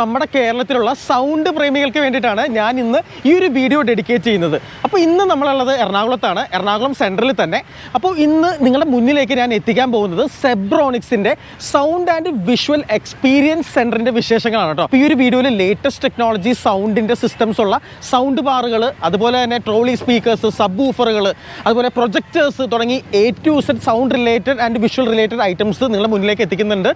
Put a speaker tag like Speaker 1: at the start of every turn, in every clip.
Speaker 1: നമ്മുടെ കേരളത്തിലുള്ള സൗണ്ട് പ്രേമികൾക്ക് വേണ്ടിയിട്ടാണ് ഞാൻ ഇന്ന് ഈ ഒരു വീഡിയോ ഡെഡിക്കേറ്റ് ചെയ്യുന്നത്. അപ്പോൾ ഇന്ന് നമ്മളുള്ളത് എറണാകുളത്താണ്. എറണാകുളം സെൻട്രലിൽ തന്നെ. അപ്പോൾ ഇന്ന് നിങ്ങളുടെ മുന്നിലേക്ക് ഞാൻ എത്തിക്കാൻ പോകുന്നത് സെബ്രോണിക്സിന്റെ സൗണ്ട് ആൻഡ് വിഷ്വൽ എക്സ്പീരിയൻസ് സെന്ററിന്റെ വിശേഷങ്ങളാണ് കേട്ടോ. അപ്പോൾ ഈ ഒരു വീഡിയോയിൽ ലേറ്റസ്റ്റ് ടെക്നോളജി സൗണ്ടിന്റെ സിസ്റ്റംസ് ഉള്ള സൗണ്ട് ബാറുകൾ അതുപോലെ തന്നെ ട്രോളി സ്പീക്കേഴ്സ് സബ് ഊഫറുകൾ അതുപോലെ പ്രൊജക്ടേഴ്സ് തുടങ്ങി A to Z sound related and visual related items നിങ്ങളുടെ മുന്നിലേക്ക് എത്തിക്കുന്നുണ്ട്.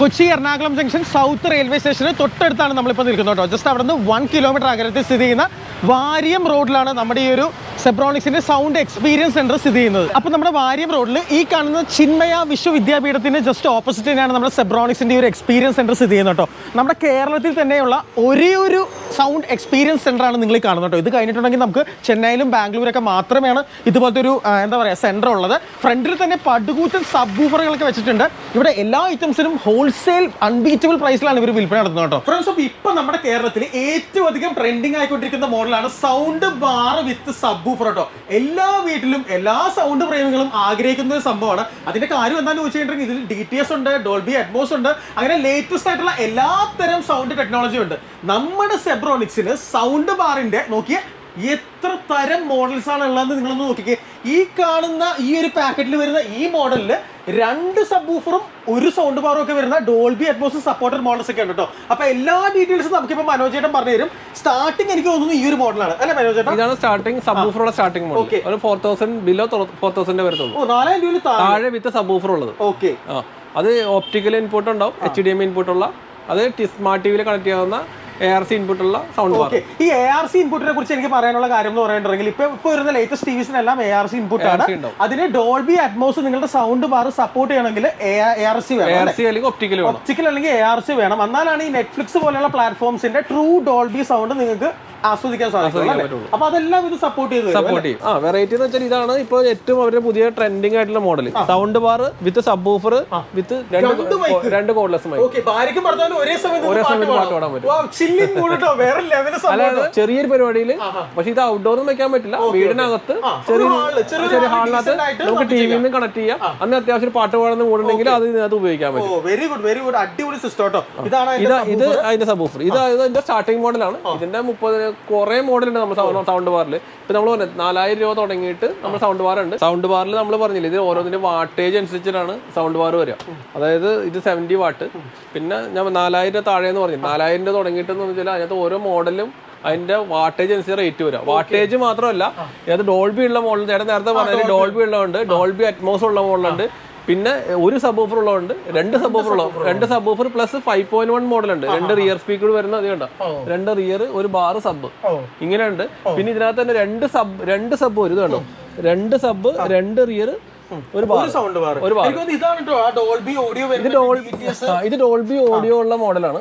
Speaker 1: Kochi Ernakulam junction south railway സ്റ്റേഷന് തൊട്ടടുത്താണ് നമ്മളിപ്പോൾ നിൽക്കുന്നത് കേട്ടോ. ജസ്റ്റ് അവിടെ നിന്ന് വൺ കിലോമീറ്റർ അകലത്തിൽ സ്ഥിതി ചെയ്യുന്ന വാര്യം റോഡിലാണ് നമ്മുടെ ഈ ഒരു സെബ്രോണിക്സിന്റെ സൗണ്ട് എക്സ്പീരിയൻസ് സെന്റർ സ്ഥിതി ചെയ്യുന്നത്. അപ്പോൾ നമ്മുടെ വാര്യം റോഡിൽ ഈ കാണുന്ന ചിന്മയ വിശ്വവിദ്യാപീഠത്തിന് ജസ്റ്റ് ഓപ്പോസിറ്റ് തന്നെയാണ് നമ്മുടെ സെബ്രോണിക്സിന്റെ ഒരു എക്സ്പീരിയൻസ് സെന്റർ സ്ഥിതി ചെയ്യുന്നത് കേട്ടോ. നമ്മുടെ കേരളത്തിൽ തന്നെയുള്ള ഒരേ ഒരു സൗണ്ട് എക്സ്പീരിയൻസ് സെന്റർ ആണ് നിങ്ങൾ കാണുന്നത് കേട്ടോ. ഇത് കഴിഞ്ഞിട്ടുണ്ടെങ്കിൽ നമുക്ക് ചെന്നൈയിലും ബാംഗ്ലൂരൊക്കെ മാത്രമേയാണ് ഇതുപോലത്തെ ഒരു എന്താ പറയുക സെന്റർ ഉള്ളത്. ഫ്രണ്ടിൽ തന്നെ പടുകൂറ്റൻ സബ് വെച്ചിട്ടുണ്ട്. ഇവിടെ എല്ലാ ഐറ്റംസിനും ഹോൾസെയിൽ അൺബീറ്റബിൾ പ്രൈസിലാണ് ഇവർ വിൽപ്പന നടത്തുന്നത് കേട്ടോ. ഫ്രണ്ട്സ് അപ്പോൾ ഇപ്പൊ നമ്മുടെ കേരളത്തിൽ ഏറ്റവും അധികം ട്രെൻഡിങ് ആയിക്കൊണ്ടിരിക്കുന്ന മോഡലാണ് sound bar with sub woofer കേട്ടോ. എല്ലാ വീട്ടിലും എല്ലാ സൗണ്ട് പ്രേമികളും ആഗ്രഹിക്കുന്ന ഒരു സംഭവമാണ്. അതിന്റെ കാര്യം എന്താണെന്ന് ചോദിച്ചിട്ടുണ്ടെങ്കിൽ ഇതിൽ ഡി ടി എസ് ഉണ്ട് ഡോൾബി അറ്റ്മോസ് ഉണ്ട് അങ്ങനെ ലേറ്റസ്റ്റ് ആയിട്ടുള്ള എല്ലാത്തരം സൗണ്ട് ടെക്നോളജി ഉണ്ട്. നമ്മുടെ സെബ്രോണിക്സിന് സൗണ്ട് ബാറിന്റെ നോക്കിയ എത്ര തരം മോഡൽസ് ആണ് ഉള്ളതെന്ന് നിങ്ങളൊന്ന് നോക്കിക്കേ. ഈ കാണുന്ന ഈ ഒരു പാക്കറ്റിൽ വരുന്ന ഈ മോഡലിൽ രണ്ട് സബ് ഊഫറും ഒരു സൗണ്ട് ബാറും ഒക്കെ വരുന്ന ഡോൾബി അറ്റ്മോസ് സപ്പോർട്ടഡ് മോഡൽസ് ഒക്കെ ഉണ്ട് കേട്ടോ അപ്പൊ എല്ലാ ഡീറ്റെയിൽസും നമുക്കിപ്പോൾ മനോജ് ചേട്ടൻ പറഞ്ഞു തരും. സ്റ്റാർട്ടിങ് എനിക്ക് തോന്നുന്നു ഈ ഒരു മോഡലാണ് അല്ലെ മനോജ്
Speaker 2: ഇതാണ് സ്റ്റാർട്ടിംഗ് സബ് ഊഫറുള്ള സ്റ്റാർട്ടിംഗ് മോഡൽ. ഒരു four thousand below four thousand വരത്തുള്ളൂ.
Speaker 1: നാലായിരം രൂപയിൽ താഴെ.
Speaker 2: വിത്ത് സബ് ഊഫർ ഉള്ളത്
Speaker 1: ഓക്കെ
Speaker 2: അത് ഓപ്റ്റിക്കൽ ഇൻപുട്ട് ഉണ്ടാവും എച്ച് ഡി എം ഇൻപുട്ട് ഉള്ള. അത് സ്മാർട്ട് ടി വിയിൽ കണക്ട് ചെയ്യാവുന്ന എ ആർ സി ഇൻപുട്ടുള്ള സൗണ്ട് ബാർ
Speaker 1: ഓക്കെ ഈ എ ആർ സി ഇൻപുട്ടിനെ കുറിച്ച് എനിക്ക് പറയാനുള്ള കാര്യം എന്ന് പറയുന്നുണ്ടെങ്കിൽ ഇപ്പൊ ഇപ്പൊ വരുന്ന ലേറ്റസ്റ്റ് ടിവിസിനെല്ലാം എ ആർ സി ഇൻപുട്ട് ആണ്. അതിന് ഡോൾബി അറ്റ്മോസ് നിങ്ങളുടെ സൗണ്ട് ബാർ സപ്പോർട്ട് ചെയ്യണമെങ്കിൽ എ ആർ സി വേണം
Speaker 2: ആർ അല്ലെങ്കിൽ ഒപ്റ്റിക്കൽ
Speaker 1: ഒപ്റ്റിക്കൽ അല്ലെങ്കിൽ എ ആർ സി വേണം. എന്നാലാണ് ഈ നെറ്റ്ഫ്ലിക്സ് പോലെയുള്ള പ്ലാറ്റ്ഫോംസിന്റെ ട്രൂ ഡോൾബി സൗണ്ട് നിങ്ങൾക്ക് ആസ്വദിക്കാൻ സാധിക്കും? അപ്പൊ അതെല്ലാം ഇത് സപ്പോർട്ട് ചെയ്ത്
Speaker 2: സപ്പോർട്ട് ചെയ്യും. ആ വെറൈറ്റി എന്ന് വെച്ചാൽ ഇതാണ് ഇപ്പൊ ഏറ്റവും അവരുടെ പുതിയ ട്രെൻഡിങ് ആയിട്ടുള്ള model sound bar with subwoofer with രണ്ട് കോഡ്ലെസ് മൈക്ക്
Speaker 1: ഒരേ സമയത്ത് പാട്ട്
Speaker 2: പാടാൻ പറ്റും. ചെറിയൊരു പരിപാടിയിൽ പക്ഷെ ഇത് ഔട്ട്ഡോറും വെക്കാൻ പറ്റില്ല. വീടിനകത്ത് ചെറിയ ചെറിയ ഹാളിനകത്ത് നമുക്ക് ടി വിയിൽ നിന്ന് കണക്ട് ചെയ്യാം. അന്ന് അത്യാവശ്യം പാട്ട് പാടുന്ന മൂടുണ്ടെങ്കിൽ അത് ഇതിനകത്ത് ഉപയോഗിക്കാൻ പറ്റും.
Speaker 1: ഓ വെരി ഗുഡ് വെരി ഗുഡ് അടിപൊളി സിസ്റ്റം കേട്ടോ ഇതാണ്
Speaker 2: ഇത്
Speaker 1: അതിന്റെ
Speaker 2: ഇത് അതിന്റെ സബ് ഓഫർ ഇത് അതിന്റെ സ്റ്റാർട്ടിംഗ് മോഡലാണ് ഇതിന്റെ മുപ്പത് കുറെ മോഡൽ ഉണ്ട് നമ്മൾ സൗണ്ട് ബാറിൽ. ഇപ്പൊ നമ്മൾ പറഞ്ഞു നാലായിരം രൂപ തുടങ്ങിയിട്ട് നമ്മൾ സൗണ്ട് ബാർ ഉണ്ട്. സൗണ്ട് ബാറിൽ നമ്മൾ പറഞ്ഞില്ല ഇത് ഓരോന്നിന്റെ വാട്ടേജ് അനുസരിച്ചിട്ടാണ് സൗണ്ട് ബാർ വരിക. അതായത് ഇത് സെവന്റി വാട്ട് പിന്നെ ഞാൻ നാലായിരം താഴെ എന്ന് പറഞ്ഞു നാലായിരം രൂപ തുടങ്ങിയിട്ട് എന്ന് വെച്ചാൽ അതിനകത്ത് ഓരോ മോഡലും അതിന്റെ വാട്ടേജ് അനുസരിച്ച് റേറ്റ് വരിക. വാട്ടേജ് മാത്രമല്ല ഏത് ഡോൾബി ഉള്ള മോഡൽ ചേട്ടൻ നേരത്തെ പറഞ്ഞത് ഡോൾബി ഉള്ളതുണ്ട് ഡോൾബി അറ്റ്മോസ് ഉള്ള മോഡലുണ്ട്. പിന്നെ ഒരു സബ് ഓഫർ ഉള്ളതുണ്ട് രണ്ട് സബ് ഓഫർ ഉള്ള രണ്ട് subwoofer plus five point one model ഉണ്ട്. രണ്ട് റിയർ സ്പീക്കർ വരുന്ന അത് കണ്ടോ? രണ്ട് റിയർ ഒരു ബാർ സബ്
Speaker 1: ഇങ്ങനെ
Speaker 2: ഇങ്ങനെയുണ്ട്. പിന്നെ ഇതിനകത്ത് തന്നെ രണ്ട് സബ് രണ്ട് സബ് ഒരു കണ്ടോ? രണ്ട് സബ് രണ്ട് റിയർ ഒരു
Speaker 1: സൗണ്ട് ബാർ ഇതാണ് ഡോൾബി ഓഡിയോ
Speaker 2: ഇത് ഡോൾബി ഓഡിയോ ഉള്ള മോഡലാണ്.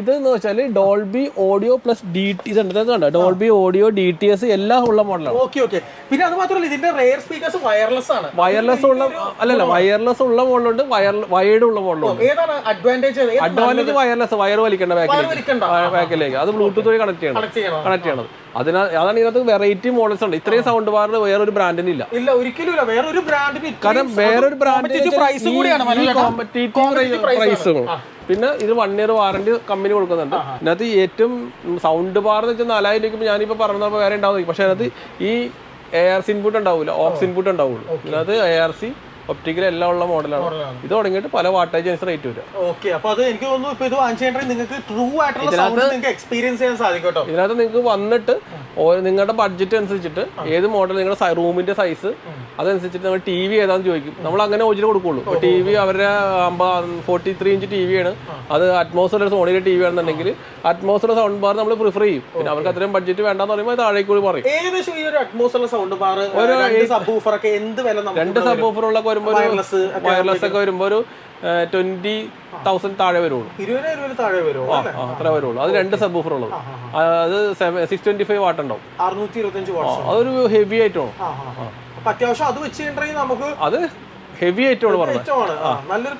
Speaker 2: ഇത് എന്ന് വെച്ചാൽ Dolby audio plus D T കണ്ടോ? Dolby audio D T S എല്ലാം ഉള്ള മോഡലാണ്.
Speaker 1: ഓക്കെ ഓക്കെ പിന്നെ അത് മാത്രമല്ല ഇതിന്റെ റെയർ സ്പീക്കേഴ്സ് വയർലെസ് ആണ്.
Speaker 2: വയർലെസ് ഉള്ള അല്ലല്ല വയർലെസ് ഉള്ള മോഡലുണ്ട് വയർ വയേർഡ് ഉള്ള മോഡലുണ്ട്.
Speaker 1: ഏതാണ് അഡ്വാന്റേജ്
Speaker 2: അഡ്വാന്റേജ് വയർലെസ് വയർ വലിക്കേണ്ട ബാക്കിലേക്ക് ബാക്കിലേക്ക് അത് ബ്ലൂടൂത്ത് വഴി കണക്ട് ചെയ്യണം.
Speaker 1: കണക്ട് ചെയ്യണം.
Speaker 2: അതിനാൽ അതാണ് ഇതിനകത്ത് വെറൈറ്റി മോഡൽസ് ഉണ്ട്. ഇത്രയും സൗണ്ട് ബാറിൽ വേറൊരു ബ്രാൻഡിന് ഇല്ല.
Speaker 1: ഇല്ല ഒരിക്കലും ഇല്ല വേറെ ഒരു ബ്രാൻഡിന്
Speaker 2: കാരണം വേറൊരു ബ്രാൻഡ്
Speaker 1: പ്രൈസ് കൂടിയാണ്
Speaker 2: കോമ്പറ്റേറ്റീവ് പ്രൈസുകൾ പിന്നെ ഇത് വൺ ഇയർ വാറണ്ടി കമ്പനി കൊടുക്കുന്നുണ്ട്. ഇതിനകത്ത് ഏറ്റവും സൗണ്ട് ബാർ എന്ന് വെച്ചാൽ നാലായിരം രൂപ ഞാനിപ്പോ പറഞ്ഞപ്പോൾ വേറെ ഉണ്ടാവും. പക്ഷെ അതിനകത്ത് ഈ എ ആർ സി ഇൻപുട്ട് ഉണ്ടാവില്ല ഓക്സ് ഇൻപുട്ട് ഉണ്ടാവുള്ളൂ. ഇതിനകത്ത് എ ആർ സി ഒപ്റ്റിക്കൽ എല്ലാം ഉള്ള മോഡലാണ്. ഇത് തുടങ്ങിയിട്ട് പല വാട്ടേജ് അനുസരിച്ച് റേറ്റ് വരും.
Speaker 1: ഓക്കെ അപ്പൊ അത് എനിക്ക് തോന്നുന്നു ഇപ്പൊ ഇത് വാങ്ങിച്ചിട്ടുണ്ടെങ്കിൽ നിങ്ങൾക്ക് ട്രൂ ആയിട്ടുള്ള സൗണ്ട് നിങ്ങൾക്ക് എക്സ്പീരിയൻസ് ചെയ്യാൻ സാധിക്കും കേട്ടോ
Speaker 2: ഇതിനകത്ത് നിങ്ങൾക്ക് വന്നിട്ട് നിങ്ങളുടെ ബഡ്ജറ്റ് അനുസരിച്ചിട്ട് ഏത് മോഡൽ നിങ്ങളുടെ റൂമിന്റെ സൈസ് അതനുസരിച്ചിട്ട് നമ്മൾ ടി വി ഏതാന്ന് ചോദിക്കും. നമ്മൾ അങ്ങനെ ഒജിന് കൊടുക്കുള്ളൂ. ടി വി അവരുടെ forty three inch T V ആണ്. അത് അറ്റ്മോസ്ഫിയർ സോണിയുടെ ടി വി ആണെന്നുണ്ടെങ്കിൽ അറ്റ്മോസ്ഫിയർ സൗണ്ട് ബാർ നമ്മൾ പ്രിഫർ ചെയ്യും. പിന്നെ അവർക്ക് അത്രയും ബഡ്ജറ്റ് വേണ്ടെന്ന് പറയുമ്പോൾ താഴേക്ക് കൂടി പറയും.
Speaker 1: ഏകദേശം ഈ ഒരു അറ്റ്മോസ്ഫിയർ സൗണ്ട് ബാർ രണ്ട് സബ് ഓഫർ ഒക്കെ
Speaker 2: വരുമ്പോൾ വയർലെസ് ഒക്കെ വരുമ്പോൾ ഒരു ട്വന്റി തൗസൻഡ് താഴെ വരുള്ളൂ അത്ര വരുള്ളൂ അത് രണ്ട് സബ് ഓഫർ ഉള്ളത്. അത് സിക്സ് ട്വന്റി ഫൈവ് വാട്ട് ഉണ്ടാവും. അതൊരു ഹെവി ആയിട്ടാണ്
Speaker 1: അത്യാവശ്യം അത് വെച്ച് കഴിഞ്ഞാൽ നമുക്ക്
Speaker 2: അത് ഹെവി ആയിട്ടാണ് പറഞ്ഞത്.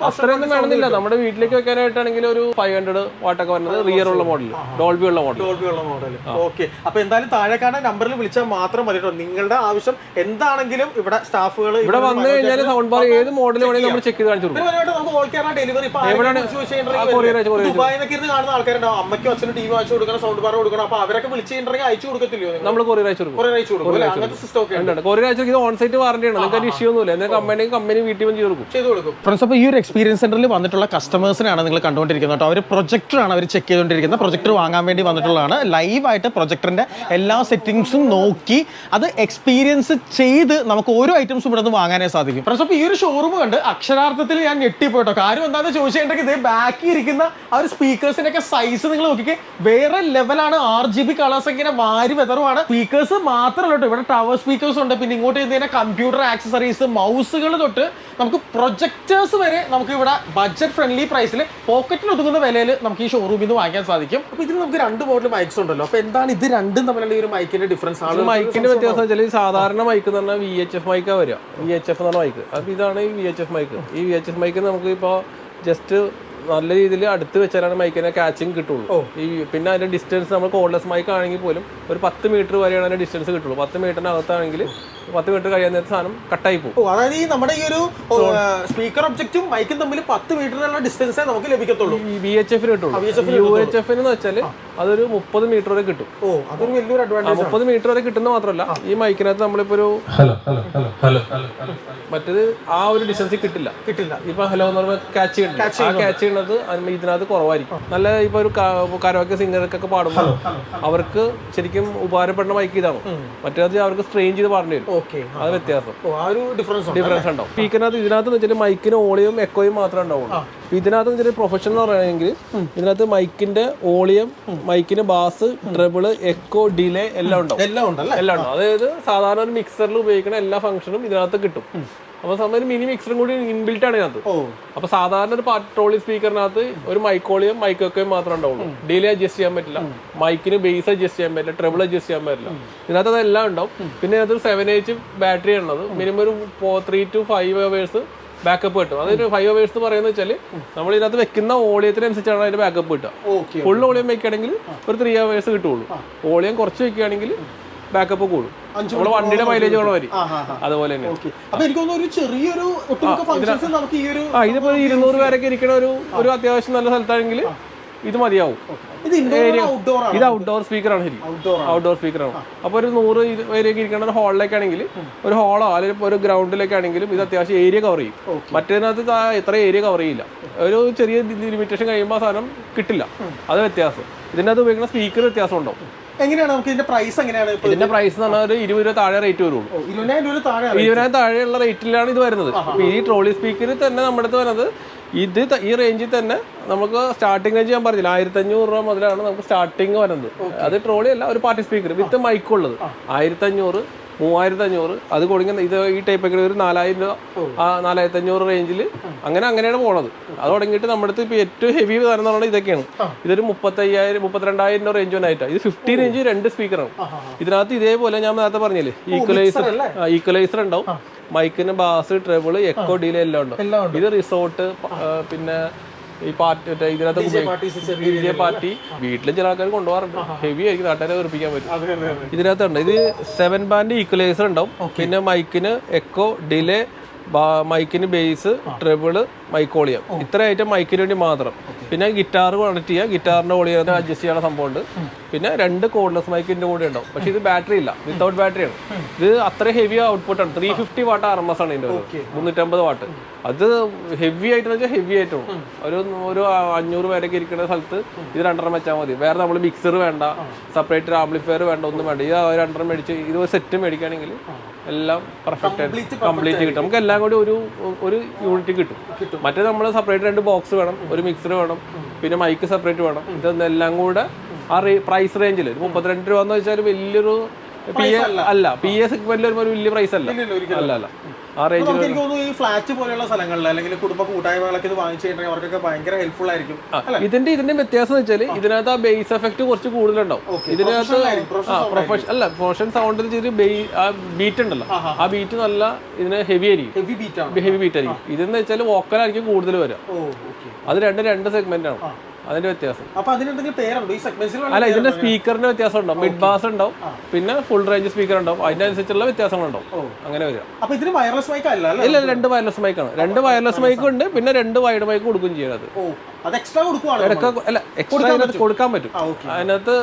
Speaker 2: അത്രയൊന്നും വേണമെന്നില്ല. നമ്മുടെ വീട്ടിലേക്ക് വെക്കാനായിട്ടാണെങ്കിൽ ഒരു ഫൈവ് ഹൺഡ്രഡ് വാട്ടൊക്കെ വരുന്നത് റിയർ ഉള്ള മോഡൽ ഡോൾബി ഉള്ള മോഡൽ
Speaker 1: ഡോൾബി ഉള്ള മോഡൽ ഓക്കെ അപ്പൊ എന്തായാലും താഴെ കാണാൻ നമ്പറിൽ വിളിച്ചാൽ മാത്രം മതി കേട്ടോ. നിങ്ങളുടെ ആവശ്യം എന്താണെങ്കിലും ഇവിടെ സ്റ്റാഫുകൾ
Speaker 2: ഇവിടെ വന്നു കഴിഞ്ഞാൽ സൗണ്ട് ബാർ ഏത് മോഡൽ വേണമെങ്കിലും നമ്മൾ ചെക്ക് ചെയ്ത് കാണിച്ചു
Speaker 1: കാണുന്ന ആൾക്കാരുണ്ടാവും അമ്മയ്ക്കും അച്ഛനും ടി വി വാങ്ങിച്ചു കൊടുക്കണം സൗണ്ട് ബാർ കൊടുക്കണം. അപ്പൊ അവരൊക്കെ വിളിച്ച് കഴിഞ്ഞിട്ടുണ്ടെങ്കിൽ അയച്ചു കൊടുക്കത്തില്ലയോ
Speaker 2: നമ്മൾ കൊറിയർ അയച്ചു കൊടുക്കും.
Speaker 1: കൊറിയർ അയച്ചു കൊടുക്കും.
Speaker 2: കൊറിയർ അയച്ചു ഇത് ഓൺ സൈറ്റ് വാറന്റി ആണ്. നിങ്ങൾക്ക് ഇഷ്യൂ ഒന്നുമില്ല. കമ്പനി കമ്പനി വീട്ടിൽ വന്ന് ചെയ്ത് കൊടുക്കും.
Speaker 1: ചെയ്തു കൊടുക്കും. ഫ്രണ്ട്സ് അപ്പോൾ ഈ ഒരു എക്സ്പീരിയൻസ് സെന്ററിൽ വന്നിട്ടുള്ള കസ്റ്റമേഴ്സിനാണ് നിങ്ങൾ കണ്ടുകൊണ്ടിരിക്കുന്നത്. കേട്ടോ അവർ പ്രൊജക്ടറാണ് അവർ ചെക്ക് ചെയ്തുകൊണ്ടിരിക്കുന്നത്. പ്രൊജക്ടർ വാങ്ങാൻ വേണ്ടി വന്നിട്ടുള്ളതാണ്. ലൈവായിട്ട് പ്രൊജക്ടറിന്റെ എല്ലാ സെറ്റിങ്സും നോക്കി അത് എക്സ്പീരിയൻസ് ചെയ്ത് നമുക്ക് ഓരോ ഐറ്റംസും ഇവിടെ നിന്ന് വാങ്ങാനേ സാധിക്കും. ഫ്രണ്ട്സ് അപ്പോൾ ഈ ഒരു ഷോറൂം കണ്ട് അക്ഷരാർത്ഥത്തിൽ ഞാൻ ഞെട്ടിപ്പോട്ടോ. കാര്യം എന്താണെന്ന് ചോദിച്ചിട്ടുണ്ടെങ്കിൽ ഇത് ബാക്കി ഇരിക്കുന്ന ആ ഒരു സ്പീക്കേഴ്സിന്റെ ഒക്കെ സൈസ് നിങ്ങൾ നോക്കിക്കേ. വേറെ ലെവലാണ് ആർ ജി ബി കളേഴ്സ് ഇങ്ങനെ വാരി വെതറുമാണ് സ്പീക്കേഴ്സ് മാത്രമല്ല കേട്ടോ ഇവിടെ ടവർ സ്പീക്കേഴ്സ് ഉണ്ട്. പിന്നെ ഇങ്ങോട്ട് ചെയ്യുന്നതിന് കമ്പ്യൂട്ടർ ആക്സസറീസ് മൗസുകൾ തൊട്ട് നമുക്ക് പ്രൊജക്ടേഴ്സ് വരെ നമുക്ക് ഇവിടെ ബഡ്ജറ്റ് ഫ്രണ്ട്ലി പ്രൈസിൽ പോക്കറ്റിൽ ഒതുങ്ങുന്ന വിലയിൽ നമുക്ക് ഈ ഷോറൂമിൽ നിന്ന് വാങ്ങിക്കാൻ സാധിക്കും. അപ്പോൾ ഇതിന് നമുക്ക് രണ്ട് മോഡൽ മൈക്സ് ഉണ്ടല്ലോ. അപ്പോൾ എന്താണ് ഇത് രണ്ടും തമ്മിലുള്ള ഈ ഒരു മൈക്കിന്റെ ഡിഫറൻസ് ആണ്
Speaker 2: മൈക്കിന്റെ വ്യത്യാസം വെച്ചാൽ ഈ സാധാരണ മൈക്ക് എന്ന് പറഞ്ഞാൽ വി എച്ച് എഫ് മൈക്കാണ് വരിക. വി എച്ച് എഫ് എന്ന് പറഞ്ഞ മൈക്ക് അപ്പോൾ ഇതാണ് ഈ വി എച്ച് എഫ് മൈക്ക് ഈ വി എച്ച് എഫ് മൈക്ക് നമുക്ക് ഇപ്പോൾ ജസ്റ്റ് നല്ല രീതിയിൽ അടുത്ത് വെച്ചാലാണ് മൈക്കിനെ കാച്ചിങ് കിട്ടുള്ളൂ. ഈ പിന്നെ അതിന്റെ ഡിസ്റ്റൻസ് നമ്മൾ കോൾഡ്ലെസ് മൈക്ക് ആണെങ്കിൽ പോലും ഒരു പത്ത് മീറ്റർ വരെയാണ് അതിന്റെ ഡിസ്റ്റൻസ് കിട്ടുള്ളൂ. പത്ത് മീറ്ററിനകത്താണെങ്കിൽ പത്ത് മീറ്റർ കഴിയാൻ നേരത്തെ സാധനം കട്ടായി പോകും.
Speaker 1: അതായത് ഈ നമ്മുടെ ഈ ഒരു സ്പീക്കർ ഒബ്ജക്റ്റും മൈക്കും തമ്മിൽ പത്ത് മീറ്ററിനുള്ള ഡിസ്റ്റൻസേ നമുക്ക് ലഭിക്കത്തുള്ളൂ.
Speaker 2: ഈ വി എച്ച് എഫിന് കിട്ടുള്ളൂ. യു എച്ച് എഫിന് എന്ന് വെച്ചാൽ അതൊരു മുപ്പത് മീറ്റർ വരെ കിട്ടും.
Speaker 1: ഓ അതൊരു വലിയൊരു അഡ്വാന്റേജ്
Speaker 2: മുപ്പത് മീറ്റർ വരെ കിട്ടുന്ന മാത്രമല്ല ഈ മൈക്കിനകത്ത് നമ്മളിപ്പോ ഒരു
Speaker 3: hello hello hello hello hello hello
Speaker 2: മറ്റേത് ആ ഒരു ഡിസ്റ്റൻസിൽ കിട്ടില്ല.
Speaker 1: കിട്ടില്ല.
Speaker 2: ഇപ്പൊ ഹലോ എന്ന് പറയുമ്പോൾ ക്യാച്ച് ചെയ്യണം ആ ക്യാച്ച് ചെയ്യുന്നത് അതിന് ഇതിനകത്ത് കുറവായിരിക്കും. നല്ല ഇപ്പൊ ഒരു കരോക്കെ സിംഗർക്കൊക്കെ പാടുമ്പോൾ അവർക്ക് ശരിക്കും ഉപകാരപ്പെടുന്ന മൈക്ക് ഇതാണ് മറ്റേത് അവർക്ക് സ്ട്രെയിൻ ചെയ്ത് പാടേണ്ടി വരും.
Speaker 1: ഓക്കെ
Speaker 2: അത് വ്യത്യാസം.
Speaker 1: ഡിഫറൻസ് ഉണ്ട്
Speaker 2: ഡിഫറൻസ് ഉണ്ടാവും. സ്പീക്കറിനകത്ത് ഇതിനകത്ത് വെച്ചാൽ മൈക്കിന് ഓളിയും എക്കോയും മാത്രമേ ഉണ്ടാവുള്ളൂ. ഇതിനകത്ത് വെച്ചാൽ പ്രൊഫഷണൽ എന്ന് പറയുകയാണെങ്കിൽ ഇതിനകത്ത് മൈക്കിന്റെ ഓളിയം മൈക്കിന് ബാസ് ട്രബിൾ എക്കോ ഡിലേ എല്ലാം ഉണ്ടാവും.
Speaker 1: എല്ലാം ഉണ്ടല്ലേ?
Speaker 2: എല്ലാം ഉണ്ടാവും. അതായത് സാധാരണ ഒരു മിക്സറിൽ ഉപയോഗിക്കുന്ന എല്ലാ ഫംഗ്ഷനും ഇതിനകത്ത് കിട്ടും. അപ്പൊ സാധാരണ മിനി മിക്സറും കൂടി ഇൻബിൽറ്റ് ആണ് ഇതിനകത്ത്.
Speaker 1: അപ്പോൾ
Speaker 2: അപ്പൊ സാധാരണ ഒരു പാട്രോളി സ്പീക്കറിനകത്ത് ഒരു മൈക്കോളിയും മൈക്കൊക്കെയും മാത്രമേ ഉണ്ടാവുള്ളൂ. ഡിലേ അഡ്ജസ്റ്റ് ചെയ്യാൻ പറ്റില്ല. മൈക്കിന് ബേസ് അഡ്ജസ്റ്റ് ചെയ്യാൻ പറ്റില്ല ട്രിബിൾ അഡ്ജസ്റ്റ് ചെയ്യാൻ പറ്റില്ല. ഇതിനകത്ത് അതെല്ലാം ഉണ്ടാവും. പിന്നെ അത് സെവൻ എച്ച് ബാറ്ററി ഉള്ളത്. മിനിമം ഒരു three to five hours backup കിട്ടും. അതൊരു ഫൈവ് അവേഴ്സ് എന്ന് പറയുന്നത് വെച്ചാൽ നമ്മൾ ഇതിനകത്ത് വെക്കുന്ന ഓളിയത്തിനനുസരിച്ചാണ് അതിന്റെ ബാക്കപ്പ് കിട്ടുക. ഫുൾ ഓളിയം വെക്കുകയാണെങ്കിൽ ഒരു ത്രീ അവേഴ്സ് കിട്ടുള്ളൂ ഓളിയം കുറച്ച് വെക്കുകയാണെങ്കിൽ ബാക്കപ്പ് കൂടും. നമ്മൾ വണ്ടിയുടെ മൈലേജ് കൂടെ വരും. അതുപോലെ തന്നെ. ആ ഇതിപ്പോ ഇരുന്നൂറ് പേരൊക്കെ ഇരിക്കണ ഒരു ഒരു അത്യാവശ്യം നല്ല സ്ഥലത്താണെങ്കിൽ ഇത് മതിയാവും.
Speaker 1: ഇത് ഔട്ട്ഡോർ
Speaker 2: സ്പീക്കറാണ് ശരി
Speaker 1: ഔട്ട്ഡോർ
Speaker 2: സ്പീക്കറാണ് അപ്പോൾ ഒരു നൂറ് പേരൊക്കെ ഇരിക്കുന്ന ഒരു ഹാളിലേക്കാണെങ്കിൽ ഒരു ഹാളോ അല്ലെങ്കിൽ ഒരു ഗ്രൗണ്ടിലേക്കാണെങ്കിലും ഇത് അത്യാവശ്യം ഏരിയ കവർ ചെയ്യും. മറ്റേതിനകത്ത് ഇത്ര എത്ര ഏരിയ കവർ ചെയ്യില്ല. ഒരു ചെറിയ ലിമിറ്റേഷൻ കഴിയുമ്പോൾ സാധനം കിട്ടില്ല. അത് വ്യത്യാസം. ഇതിന്റെ അകത്ത് ഉപയോഗിക്കുന്ന സ്പീക്കർ വ്യത്യാസം ഉണ്ടാവും.
Speaker 1: എങ്ങനെയാണ് നമുക്ക് ഇതിന്റെ പ്രൈസ് എങ്ങനെയാണ്
Speaker 2: ഇതിന്റെ പ്രൈസ് എന്ന് പറഞ്ഞാൽ ഒരു ഇരുപത് രൂപ താഴെ റേറ്റ് വരുള്ളൂ
Speaker 1: ഇരുപതിനായിരം രൂപ താഴെ
Speaker 2: ഇരുപതിനായിരം താഴെയുള്ള റേറ്റിലാണ് ഇത് വരുന്നത്. ഈ ട്രോളി സ്പീക്കറിൽ തന്നെ നമ്മുടെ അടുത്ത് വരുന്നത് ഇത് ഈ റേഞ്ചിൽ തന്നെ നമുക്ക് സ്റ്റാർട്ടിംഗ് റേഞ്ച് ഞാൻ പറഞ്ഞില്ല ആയിരത്തി അഞ്ഞൂറ് രൂപ മുതലാണ് നമുക്ക് സ്റ്റാർട്ടിങ് വരുന്നത്. അത് ട്രോളി അല്ല ഒരു പാർട്ടി സ്പീക്കർ വിത്ത് മൈക്കുള്ളത് ആയിരത്തി അഞ്ഞൂറ് മൂവായിരത്തി അഞ്ഞൂറ് അത് കൊടുക്കുന്ന ഇത് ഈ ടൈപ്പ് ഒക്കെ ഒരു നാലായിരം രൂപ. ആ നാലായിരത്തി അഞ്ഞൂറ് റേഞ്ചിൽ അങ്ങനെ അങ്ങനെയാണ് പോണത്. അത് തുടങ്ങിയിട്ട് നമ്മുടെ അടുത്ത് ഇപ്പോൾ ഏറ്റവും ഹെവി തരം എന്ന് പറഞ്ഞാൽ ഇതൊക്കെയാണ്. ഇതൊരു മുപ്പത്തയ്യായിരം മുപ്പത്തിരണ്ടായിരം രൂപ റേഞ്ച് ആയിട്ടാണ് ഇത് ഫിഫ്റ്റി റേഞ്ച് രണ്ട് സ്പീക്കറാണ് ഇതിനകത്ത് ഇതേപോലെ ഞാൻ നേരത്തെ പറഞ്ഞില്ലേ ഈക്വലൈസർ ഈക്വലൈസർ ഉണ്ടാവും. മൈക്കിന് ബാസ് ട്രബിൾ എക്കോ ഡീലേ എല്ലാം ഉണ്ടാവും. ഇത് റിസോർട്ട് പിന്നെ ഈ പാർട്ടി ഇതിനകത്ത് ഡി ജെ പാർട്ടി വീട്ടിലും ചില ആൾക്കാർ കൊണ്ടുപോകാറുണ്ട്. ഹെവി ആയിരിക്കും നാട്ടുകാരെ വെറുപ്പിക്കാൻ പറ്റും. ഇതിനകത്തുണ്ട്. ഇത് സെവൻ ബാൻഡ് ഈക്വലൈസർ ഉണ്ടാവും. പിന്നെ മൈക്കിന് എക്കോ ഡിലേ മൈക്കിന് ബേസ് ട്രിബിൾ മൈക്കോളിയം ഇത്ര ഐറ്റം മൈക്കിന് വേണ്ടി മാത്രം. പിന്നെ ഗിറ്റാർ കണക്ട് ചെയ്യുക ഗിറ്റാറിന്റെ ഓളിയം അഡ്ജസ്റ്റ് ചെയ്യാനുള്ള സംഭവമുണ്ട്. പിന്നെ രണ്ട് കോഡ്ലെസ് മൈക്കിന്റെ കൂടെ ഉണ്ടാവും. പക്ഷെ ഇത് ബാറ്ററി ഇല്ല. വിത്തൗട്ട് ബാറ്ററി ആണ്. ഇത് അത്ര ഹെവി ഔട്ട്പുട്ട് ആണ്. Three fifty watt R M S ആണ് ഇതിന്റെ മുന്നൂറ്റമ്പത് വാട്ട് അത് ഹെവി ആയിട്ട് വെച്ചാൽ ഹെവി ആയിട്ടും ഒരു ഒരു അഞ്ഞൂറ് പേരൊക്കെ ഇരിക്കുന്ന സ്ഥലത്ത് ഇത് രണ്ടെണ്ണം വെച്ചാൽ മതി. വേറെ നമ്മൾ മിക്സർ വേണ്ട സെപ്പറേറ്റ് ആംപ്ലിഫയർ വേണ്ട ഒന്നും വേണ്ട. ഇത് രണ്ടെണ്ണം മേടിച്ച് ഇത് സെറ്റ് മേടിക്കുകയാണെങ്കിൽ എല്ലാം പെർഫെക്റ്റ് ആയിട്ട് കംപ്ലീറ്റ് കിട്ടും. നമുക്ക് എല്ലാം കൂടി ഒരു ഒരു യൂണിറ്റ് കിട്ടും. മറ്റേ നമ്മൾ സെപ്പറേറ്റ് രണ്ട് ബോക്സ് വേണം ഒരു മിക്സർ വേണം പിന്നെ മൈക്ക് സെപ്പറേറ്റ് വേണം. ഇതെല്ലാം കൂടെ ആ പ്രൈസ് റേഞ്ചിൽ മുപ്പത്തിരണ്ട് രൂപ എന്ന് വെച്ചാൽ വലിയൊരു അല്ല. പി എ സെഗ്മെന്റിൽ ഒരു വലിയ പ്രൈസ് അല്ല. അല്ല അല്ല. ആ
Speaker 1: എനിക്ക് തോന്നുന്നു ഈ ഫ്ലാറ്റ് പോലെയുള്ള സ്ഥലങ്ങളിൽ അല്ലെങ്കിൽ കുടുംബ കൂട്ടായ്മകളൊക്കെ ഇത് വാങ്ങിച്ചു കഴിഞ്ഞാൽ അവർക്കൊക്കെ ഭയങ്കര ഹെൽപ്ഫുൾ ആയിരിക്കും.
Speaker 2: ഇതിന്റെ ഇതിന്റെ വ്യത്യാസം എന്ന് വെച്ചാൽ ഇതിനകത്ത് ആ ബേസ് എഫക്ട് കുറച്ച് കൂടുതലുണ്ടാവും. ഇതിനകത്ത്
Speaker 1: ആയിരിക്കും,
Speaker 2: പ്രൊഫഷൻ അല്ല പ്രൊഫഷൻ സൗണ്ടിൽ ബീറ്റ് ഉണ്ടല്ലോ. ആ ബീറ്റ് നല്ല ഇതിന് ഹെവി ആയിരിക്കും.
Speaker 1: ഹെവി ബീറ്റ് ആണ്.
Speaker 2: ഹെവി ബീറ്റ് ആയിരിക്കും. ഇതെന്ന് വെച്ചാൽ വോക്കലായിരിക്കും കൂടുതൽ വരിക അത് രണ്ട് രണ്ട് സെഗ്മെന്റ് ആണ്. അതിന്റെ വ്യത്യാസം.
Speaker 1: അപ്പൊ അതിനെന്തെങ്കിലും പേരുണ്ടോ? ഈ സെഗ്മെന്റ്സിൽ
Speaker 2: അല്ല ഇതിന്റെ സ്പീക്കറിന്റെ വ്യത്യാസം ഉണ്ടാവും മിഡ് ബാസ് ഉണ്ടാവും. പിന്നെ ഫുൾ റേഞ്ച് സ്പീക്കർ ഉണ്ടാവും. അതിനനുസരിച്ചുള്ള വ്യത്യാസങ്ങൾ ഉണ്ടാവും അങ്ങനെ വരിക.
Speaker 1: അപ്പൊ ഇതിന് വയർലെസ് മൈക്ക് അല്ല
Speaker 2: ഇല്ല രണ്ട് വയർലെസ് മൈക്കാണ് രണ്ട് വയർലെസ് മൈക്ക് ഉണ്ട്. പിന്നെ രണ്ട് വൈഡ് മൈക്ക് കൊടുക്കും ചെയ്യുന്നത്
Speaker 1: അത് എക്സ്ട്രാ കൊടുക്കുവാണ്
Speaker 2: അല്ല എക്സ്ട്രാ അതിനകത്ത് കൊടുക്കാൻ പറ്റും. അതിനകത്ത്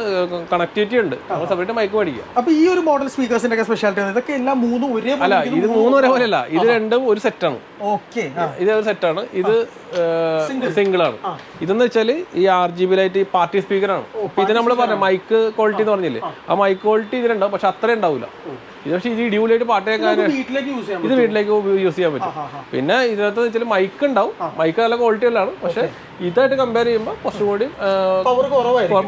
Speaker 2: കണക്ടിവിറ്റി ഉണ്ട്. നമ്മൾ സെപ്പറേറ്റ് മൈക്ക് മേടിക്കുക.
Speaker 1: അപ്പൊ ഈ ഒരു മോഡൽ സ്പീക്കേഴ്സിന്റെ ഒക്കെ സ്പെഷ്യാലിറ്റി ഇതൊക്കെ എല്ലാം മൂന്നും ഒരേ
Speaker 2: അല്ല ഇത് മൂന്നും ഒരേ പോലെയല്ല. ഇത് രണ്ടും ഒരു സെറ്റാണ്
Speaker 1: ഓക്കെ
Speaker 2: ഇത് ഒരു സെറ്റാണ് ഇത് സിംഗിൾ ആണ്. ഇതെന്ന് വെച്ചാൽ ഈ ആർ ജി ബി ലൈറ്റ് ഈ പാർട്ടി സ്പീക്കർ ആണ് ഇത് നമ്മൾ പറഞ്ഞ മൈക്ക് ക്വാളിറ്റി എന്ന് പറഞ്ഞില്ലേ? ആ. മൈക്ക് ക്വാളിറ്റി ഇതിലുണ്ടാവും പക്ഷെ അത്ര ഉണ്ടാവില്ല ഇത് പക്ഷേ ഇത് ഇടിപൊളിയായിട്ട് പാട്ട് കേൾക്കാൻ ഇത് വീട്ടിലേക്ക് യൂസ് ചെയ്യാൻ പറ്റും. പിന്നെ ഇതിനകത്ത് വെച്ചാൽ മൈക്ക് ഉണ്ടാവും. മൈക്ക് നല്ല ക്വാളിറ്റി ഉള്ളതാണ്. പക്ഷെ ഇതായിട്ട് കമ്പയർ ചെയ്യുമ്പോൾ കുറച്ചും കൂടി